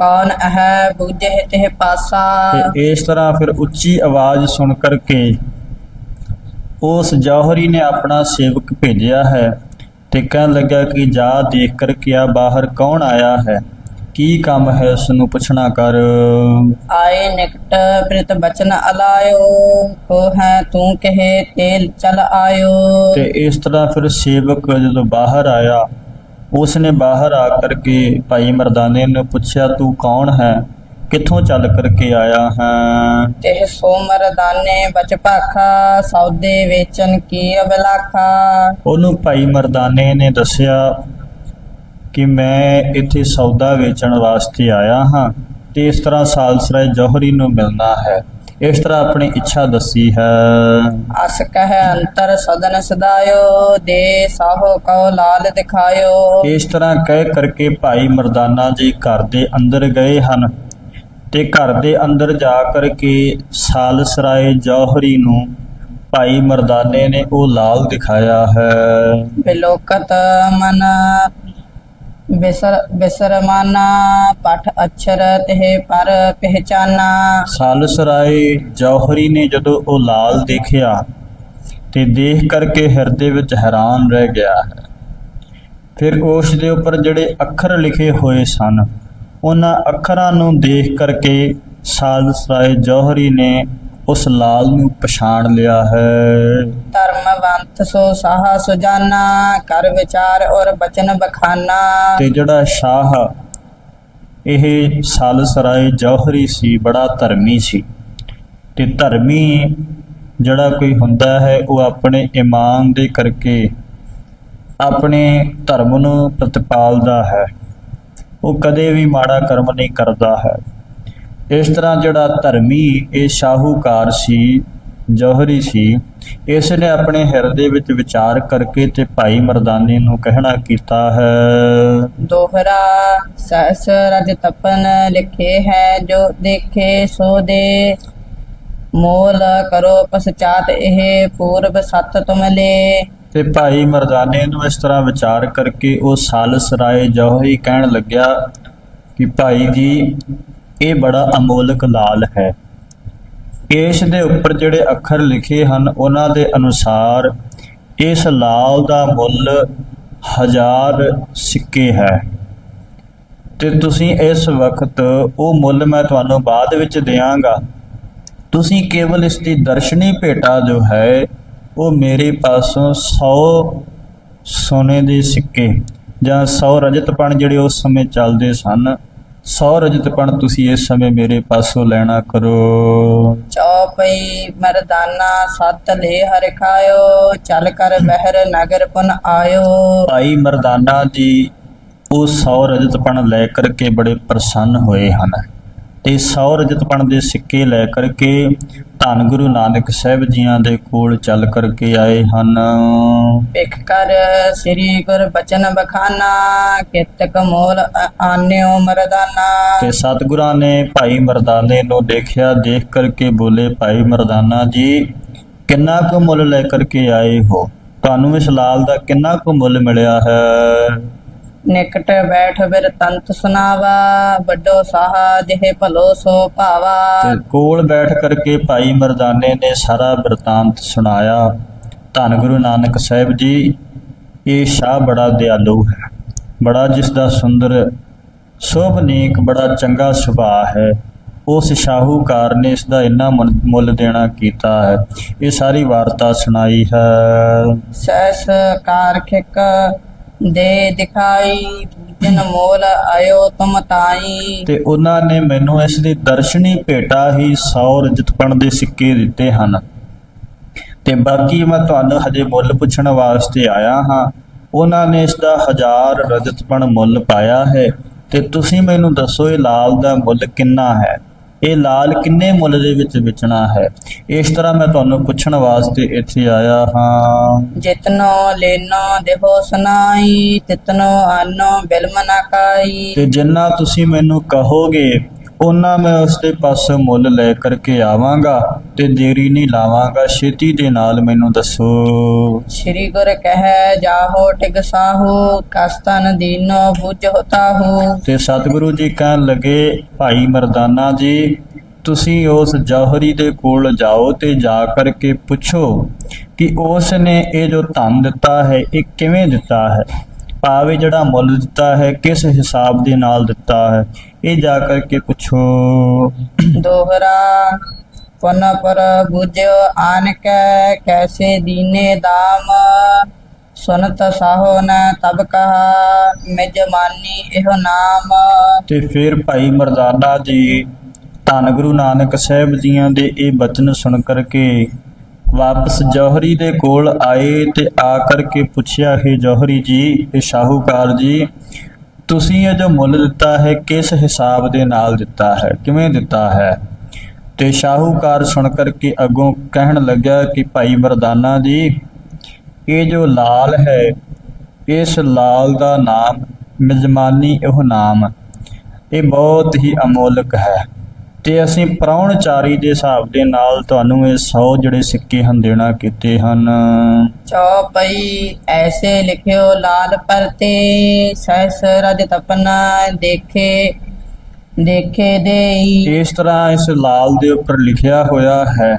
ਕੌਣ ਹੈ ਬੁਝੇ ਤੇ ਪਾਸਾ? ਤੇ ਇਸ ਤਰ੍ਹਾਂ ਫਿਰ ਉੱਚੀ ਆਵਾਜ਼ ਸੁਣ ਕਰਕੇ ਉਸ ਜੌਹਰੀ ਨੇ ਆਪਣਾ ਸੇਵਕ ਭੇਜਿਆ ਹੈ ਤੇ ਕਹਿਣ ਲੱਗਾ ਕਿ ਜਾ ਦੇਖ ਕਰਕੇ ਆ ਬਾਹਰ ਕੌਣ ਆਇਆ ਹੈ? ਕੀ ਕੰਮ ਹੈ ਉਸ ਨੂੰ ਪੁੱਛਣਾ ਕਰ। ਆਏ ਨਿਕਟ ਪ੍ਰਿਤ ਬਚਨ ਅਲਾਇਓ ਕੋ ਹੈ ਤੂੰ ਕਹੇ ਤੇਲ ਚਲ ਆਇਓ। ਤੇ ਇਸ ਤਰ੍ਹਾਂ ਫਿਰ ਸੇਵਕ ਜਦੋਂ ਬਾਹਰ ਆਇਆ ਉਸ ਨੇ ਬਾਹਰ ਆ ਕਰਕੇ ਭਾਈ ਮਰਦਾਨੇ ਨੂੰ ਪੁੱਛਿਆ ਤੂੰ ਕੌਣ ਹੈ? ਕਿੱਥੋਂ ਚੱਲ ਕਰਕੇ ਆਇਆ ਹੈ? ਤੇ ਸੋ ਮਰਦਾਨੇ ਬਚ ਭਾਖਾ ਸੌਦੇ ਵੇਚਨ ਕੀ ਅਬਲਾਖਾ? ਉਹਨੂੰ ਭਾਈ ਮਰਦਾਨੇ ਨੇ ਦੱਸਿਆ ਕਿ ਮੈਂ ਇੱਥੇ ਸੌਦਾ ਵੇਚਣ ਵਾਸਤੇ ਆਇਆ ਹਾਂ ਤੇ ਇਸ ਤਰ੍ਹਾਂ ਸਾਲਸਰਾਏ ਜੌਹਰੀ ਨੂੰ ਮਿਲਣਾ ਹੈ। ਇਸ ਤਰ੍ਹਾਂ ਆਪਣੀ ਇੱਛਾ ਦੱਸੀ ਹੈ। ਅਸ ਕਹਿ ਅੰਤਰ ਸਦਨ ਸਦਾਇਓ ਦੇ ਸਾਹੋ ਕਉ ਲਾਲ ਦਿਖਾਇਓ। ਇਸ ਤਰ੍ਹਾਂ ਕਹਿ ਕਰਕੇ ਭਾਈ ਮਰਦਾਨਾ ਜੀ ਘਰ ਦੇ ਅੰਦਰ ਗਏ ਹਨ ਤੇ ਘਰ ਦੇ ਅੰਦਰ ਜਾ ਕਰਕੇ ਸਾਲਸਰਾਏ ਜੌਹਰੀ ਨੂੰ ਭਾਈ ਮਰਦਾਨੇ ਨੇ ਉਹ ਲਾਲ ਦਿਖਾਇਆ ਹੈ। ਬਿਲੋਕਤ ਮਨ ਬਿਸਰ ਬਿਸਰਮਾਨਾ, ਪਠ ਅਛਰ ਤੇ ਪਰ ਪਹਿਚਾਨਾ। ਸਾਲਸਰਾਏ ਜੌਹਰੀ ਨੇ ਜਦੋਂ ਉਹ ਲਾਲ ਦੇਖਿਆ, ਤੇ ਦੇਖ ਕਰਕੇ ਹਿਰਦੇ ਵਿੱਚ ਹੈਰਾਨ ਰਹਿ ਗਿਆ ਹੈ। ਫਿਰ ਉਸ ਦੇ ਉੱਪਰ ਜਿਹੜੇ ਅੱਖਰ ਲਿਖੇ ਹੋਏ ਸਨ, ਉਹਨਾਂ ਅੱਖਰਾਂ ਨੂੰ ਦੇਖ ਕਰਕੇ ਸਾਲਸਰਾਏ ਜੌਹਰੀ ਨੇ ਉਸ ਲਾਲ ਨੂੰ ਪਛਾਣ ਲਿਆ ਹੈ। ਧਰਮਵੰਤ ਸੋ ਸਾਹਾ ਸੁਜਾਨਾ ਕਰ ਵਿਚਾਰ ਔਰ ਬਚਨ ਬਖਾਨਾ। ਤੇ ਜਿਹੜਾ ਸ਼ਾਹ ਇਹ ਸਾਲਸਰਾਏ ਜੌਹਰੀ ਸੀ ਬੜਾ ਧਰਮੀ ਸੀ। ਤੇ ਧਰਮੀ ਜਿਹੜਾ ਕੋਈ ਹੁੰਦਾ ਹੈ ਉਹ ਆਪਣੇ ਇਮਾਨ ਦੇ ਕਰਕੇ ਆਪਣੇ ਧਰਮ ਨੂੰ ਪ੍ਰਤਿਪਾਲਦਾ ਹੈ। ਉਹ ਕਦੇ ਵੀ ਮਾੜਾ ਕਰਮ ਨਹੀਂ ਕਰਦਾ ਹੈ। ਇਸ ਤਰ੍ਹਾਂ ਜਿਹੜਾ ਧਰਮੀ ਇਹ ਸ਼ਾਹੂਕਾਰ ਸੀ ਜੌਹਰੀ ਸੀ ਇਸ ਨੇ ਆਪਣੇ ਹਿਰਦੇ ਵਿੱਚ ਵਿਚਾਰ ਕਰਕੇ ਤੇ ਭਾਈ ਮਰਦਾਨੇ ਨੂੰ ਕਹਿਣਾ ਕੀਤਾ ਹੈ। ਦੋਹਰਾ ਸਹਸ ਰਜ ਤਪਨ ਲਿਖੇ ਹੈ ਜੋ ਦੇਖੇ ਸੋ ਦੇ। ਮੋਲ ਕਰੋ ਪਸਚਾਤ ਇਹ ਪੂਰਬ ਸਤ ਤੁਮ ਲੇ ਤੇ ਭਾਈ ਮਰਦਾਨੇ ਨੂੰ ਇਸ ਤਰ੍ਹਾਂ ਵਿਚਾਰ ਕਰਕੇ ਉਹ ਸਾਲਸਰਾਏ ਜੌਹਰੀ ਕਹਿਣ ਲੱਗਿਆ ਕਿ ਭਾਈ ਜੀ ਇਹ ਬੜਾ ਅਮੋਲਕ ਲਾਲ ਹੈ। ਇਸ ਦੇ ਉੱਪਰ ਜਿਹੜੇ ਅੱਖਰ ਲਿਖੇ ਹਨ, ਉਹਨਾਂ ਦੇ ਅਨੁਸਾਰ ਇਸ ਲਾਲ ਦਾ ਮੁੱਲ ਹਜ਼ਾਰ ਸਿੱਕੇ ਹੈ। ਤੇ ਤੁਸੀਂ ਇਸ ਵਕਤ ਉਹ ਮੁੱਲ ਮੈਂ ਤੁਹਾਨੂੰ ਬਾਅਦ ਵਿੱਚ ਦਿਆਂਗਾ। ਤੁਸੀਂ ਕੇਵਲ ਇਸ ਦੀ ਦਰਸ਼ਨੀ ਭੇਟਾ ਜੋ ਹੈ, ਉਹ ਮੇਰੇ ਪਾਸੋਂ 100 ਸੋਨੇ ਦੇ ਸਿੱਕੇ ਜਾਂ 100 ਰਜਤਪਣ ਜਿਹੜੇ ਉਸ ਸਮੇਂ ਚੱਲਦੇ ਸਨ। 100 ਰਜਤਪਣ ਤੁਸੀਂ ਇਸ ਸਮੇਂ ਮੇਰੇ ਪਾਸੋਂ ਲੈਣਾ ਕਰੋ। ਚੌਪਈ ਮਰਦਾਨਾ ਸਤ ਲੈ ਹਰਿ ਖਾਇਓ ਚਲ ਕਰ ਬਹਿਰ ਨਗਰ ਪੁਨ ਆਇਓ। ਭਾਈ ਮਰਦਾਨਾ ਜੀ ਉਹ 100 ਰਜਤਪਣ ਲੈ ਕਰਕੇ ਬੜੇ ਪ੍ਰਸੰਨ ਹੋਏ ਹਨ। ਤੇ 100 ਰਜਤਪਣ ਦੇ ਸਿੱਕੇ ਲੈ ਕਰਕੇ ਧੰਨ ਗੁਰੂ ਨਾਨਕ ਸਾਹਿਬ ਜੀਆਂ ਦੇ ਕੋਲ ਚੱਲ ਕਰਕੇ ਆਏ ਹਨ। ਵਿਖ ਕਰ ਸ੍ਰੀ ਗੁਰ ਬਚਨ ਬਖਾਨਾ ਕਿਤਕ ਮੋਲ ਆਨਿਓ ਮਰਦਾਨਾ। ਤੇ ਸਤਿਗੁਰਾਂ ਨੇ ਭਾਈ ਮਰਦਾਨੇ ਨੂੰ ਦੇਖਿਆ ਦੇਖ ਕਰਕੇ ਬੋਲੇ ਭਾਈ ਮਰਦਾਨਾ ਜੀ ਕਿੰਨਾ ਕੁ ਮੁੱਲ ਲੈ ਕਰਕੇ ਆਏ ਹੋ? ਤੁਹਾਨੂੰ ਇਸ ਲਾਲ ਦਾ ਕਿੰਨਾ ਕੁ ਮੁੱਲ ਮਿਲਿਆ ਹੈ? ਨਿਕਟ ਬੈਠ ਬਿਰ ਤੰਤ ਸੁਨਾਵਾ ਵੱਡੋ ਸਾਹਾ ਜਿਹੇ ਭਲੋ ਸੋ ਭਾਵਾ। ਤੇ ਕੋਲ ਬੈਠ ਕਰਕੇ ਭਾਈ ਮਰਦਾਨੇ ਨੇ ਸਾਰਾ ਬਿਰਤਾਂਤ ਸੁਣਾਇਆ। ਧੰਨ ਗੁਰੂ ਨਾਨਕ ਸਾਹਿਬ ਜੀ ਇਹ ਸ਼ਾਹ ਬੜਾ ਦਿਆਲੂ ਹੈ। ਬੜਾ ਜਿਸ ਦਾ ਸੁੰਦਰ ਸ਼ੋਭਨੀਕ ਬੜਾ ਚੰਗਾ ਸੁਭਾਅ ਹੈ। ਉਸ ਸ਼ਾਹੂਕਾਰ ਨੇ ਇਸ ਦਾ ਇੰਨਾ ਮੁੱਲ- ਮੁੱਲ ਦੇਣਾ ਕੀਤਾ ਹੈ। ਇਹ ਸਾਰੀ ਵਾਰਤਾ ਸੁਣਾਈ ਹੈ। ਸੈਸ ਕਾਰਖਿਕ ਦੇ ਦਿਖਾਈ ਜਿਨ ਮੋਲ ਆਇਓ ਤੁਮ ਤਾਈ। ਤੇ ਉਹਨਾਂ ਨੇ ਮੈਨੂੰ ਇਸ ਦੀ ਦਰਸ਼ਨੀ ਭੇਟਾ ਹੀ 100 ਰਜਤਪਣ ਦੇ ਸਿੱਕੇ ਦਿੱਤੇ ਹਨ। ਤੇ ਬਾਕੀ ਮੈਂ ਤੁਹਾਨੂੰ ਹਜੇ ਮੁੱਲ ਪੁੱਛਣ ਵਾਸਤੇ ਆਇਆ ਹਾਂ। ਉਹਨਾਂ ਨੇ ਇਸ ਦਾ 1000 ਰਜਤਪਣ ਮੁੱਲ ਪਾਇਆ ਹੈ। ਤੇ ਤੁਸੀਂ ਮੈਨੂੰ ਦੱਸੋ ਇਹ ਲਾਲ ਦਾ ਮੁੱਲ ਕਿੰਨਾ ਹੈ? ਇਹ ਲਾਲ ਕਿੰਨੇ ਮੁੱਲ ਦੇ ਵਿੱਚ ਵੇਚਣਾ ਹੈ? ਇਸ ਤਰ੍ਹਾਂ ਮੈਂ ਤੁਹਾਨੂੰ ਪੁੱਛਣ ਵਾਸਤੇ ਇੱਥੇ ਆਇਆ ਹਾਂ। ਜਿਤਨੋ ਲੈਨੋ ਦੇਹੋ ਸੁਨਾਈ ਤਿਤਨੋ ਆਨੋ ਬਿਲਮ ਨਾ ਕਾਈ। ਤੇ ਜਿੰਨਾ ਤੁਸੀਂ ਮੈਨੂੰ ਕਹੋਗੇ ਉਹਨਾਂ ਮੈਂ ਉਸ ਦੇ ਪਾਸੋਂ ਮੁੱਲ ਲੈ ਕਰਕੇ ਆਵਾਂਗਾ ਤੇ ਦੇਰੀ ਨਹੀਂ ਲਾਵਾਂਗਾ। ਛੇਤੀ ਦੇ ਨਾਲ ਮੈਨੂੰ ਦੱਸੋ। ਸ੍ਰੀ ਗੁਰ ਕਹੈ ਜਾਹੋ ਟਿਗ ਸਾਹੂ ਕਸਤਨ ਦੀਨੋ ਬੁਝ ਹੋਤਾਹੂ। ਤੇ ਸਤਿਗੁਰੂ ਜੀ ਕਹਿਣ ਲੱਗੇ ਭਾਈ ਮਰਦਾਨਾ ਜੀ ਤੁਸੀਂ ਉਸ ਜੌਹਰੀ ਦੇ ਕੋਲ ਜਾਓ ਤੇ ਜਾ ਕਰਕੇ ਪੁੱਛੋ ਕਿ ਉਸ ਨੇ ਇਹ ਜੋ ਧਨ ਦਿੱਤਾ ਹੈ ਇਹ ਕਿਵੇਂ ਦਿੱਤਾ ਹੈ? ਭਾਵੇਂ ਜਿਹੜਾ ਮੁੱਲ ਦਿੱਤਾ ਹੈ ਕਿਸ ਹਿਸਾਬ ਦੇ ਨਾਲ ਦਿੱਤਾ ਹੈ। ਇਹ ਜਾ ਕਰਕੇ ਪੁੱਛੋ। ਦੋਹਰਾ ਪੁਨ ਪਰ ਬੁਝਿਓ ਆਨ ਕੈ ਕੈਸੇ ਦੀਨੇ ਦਾਮ। ਸੁਨਤ ਸਾਹੋ ਨ ਤਬ ਕਹਾ ਮਿਜ ਮਾਨੀ ਇਹੋ ਨਾਮ। ਤੇ ਫਿਰ ਭਾਈ ਮਰਦਾਨਾ ਜੀ ਧੰਨ ਗੁਰੂ ਨਾਨਕ ਸਾਹਿਬ ਜੀਆਂ ਦੇ ਇਹ ਬਚਨ ਸੁਣ ਕਰਕੇ ਵਾਪਸ ਜੌਹਰੀ ਦੇ ਕੋਲ ਆਏ ਤੇ ਆ ਕਰਕੇ ਪੁੱਛਿਆ, ਹੈ ਜੌਹਰੀ ਜੀ ਇਹ ਸ਼ਾਹੂਕਾਰ ਜੀ, ਤੁਸੀਂ ਇਹ ਜੋ ਮੁੱਲ ਦਿੱਤਾ ਹੈ, ਕਿਸ ਹਿਸਾਬ ਦੇ ਨਾਲ ਦਿੱਤਾ ਹੈ? ਕਿਵੇਂ ਦਿੱਤਾ ਹੈ? ਤੇ ਸ਼ਾਹੂਕਾਰ ਸੁਣ ਕਰਕੇ ਅੱਗੋਂ ਕਹਿਣ ਲੱਗਾ ਕਿ, ਭਾਈ ਮਰਦਾਨਾ ਜੀ, ਇਹ ਜੋ ਲਾਲ ਹੈ, ਇਸ ਲਾਲ ਦਾ ਨਾਮ, ਮਿਜਮਾਨੀ ਉਹ ਨਾਮ, ਇਹ ਬਹੁਤ ਹੀ ਅਮੋਲਕ ਹੈ। ਤੇ ਅਸੀਂ ਪ੍ਰਾਹੁਣਚਾਰੀ ਦੇ ਹਿਸਾਬ ਦੇ ਨਾਲ ਤੁਹਾਨੂੰ ਇਹ 100 ਜਿਹੜੇ ਸਿੱਕੇ ਹਨ ਦੇਣਾ ਕੀਤੇ ਹਨ। ਚੌਪਈ ਐਸੇ ਲਿਖਿਓ ਲਾਲ ਪਰਤੇ ਸਹਿਸ ਰਜ ਤਪਨਾ ਦੇਖੇ ਦੇਖੇ ਦੇਈ। ਇਸ ਤਰ੍ਹਾਂ ਇਸ ਲਾਲ ਦੇ ਉੱਪਰ ਲਿਖਿਆ ਹੋਇਆ ਹੈ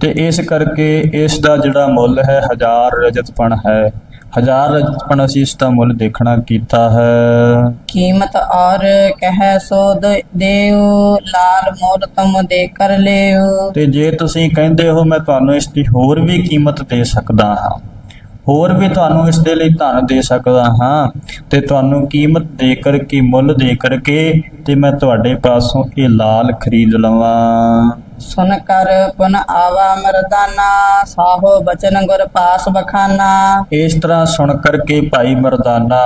ਤੇ ਇਸ ਕਰਕੇ ਇਸ ਦਾ ਜਿਹੜਾ ਮੁੱਲ ਹੈ 1000 ਰਜਤਪਣ ਹੈ। 1000 ਰਜਤਪਣ ਅਸੀਂ ਇਸ ਦਾ ਮੁੱਲ ਦੇਖਣਾ ਕੀਤਾ ਹੈ। ਕੀਮਤ ਔਰ ਕਹਿ ਸੋ ਦੇਉ ਲਾਲ ਮੋਲ ਤੁਮ ਦੇ ਕਰ ਲਿਓ ਤੇ ਜੇ ਤੁਸੀਂ ਕਹਿੰਦੇ ਹੋ ਮੈਂ ਤੁਹਾਨੂੰ ਇਸ ਦੀ ਹੋਰ ਵੀ ਕੀਮਤ ਦੇ ਸਕਦਾ ਹਾਂ। ਹੋਰ ਵੀ ਤੁਹਾਨੂੰ ਇਸ ਦੇ ਲਈ ਧਨ ਦੇ ਸਕਦਾ ਹਾਂ ਤੇ ਤੁਹਾਨੂੰ ਕੀਮਤ ਦੇ ਕਰਕੇ ਮੁੱਲ ਦੇ ਕਰਕੇ ਤੇ ਮੈਂ ਤੁਹਾਡੇ ਪਾਸੋਂ ਇਹ ਲਾਲ ਖਰੀਦ ਲਵਾਂ। ਸੁਨ ਕਰ ਪੁਨ ਆਵਾ ਮਰਦਾਨਾ ਸਾਹੋ ਬਚਨ ਗੁਰ ਪਾਸ ਬਖਾਨਾ। ਇਸ ਤਰ੍ਹਾਂ ਸੁਣ ਕਰਕੇ ਭਾਈ ਮਰਦਾਨਾ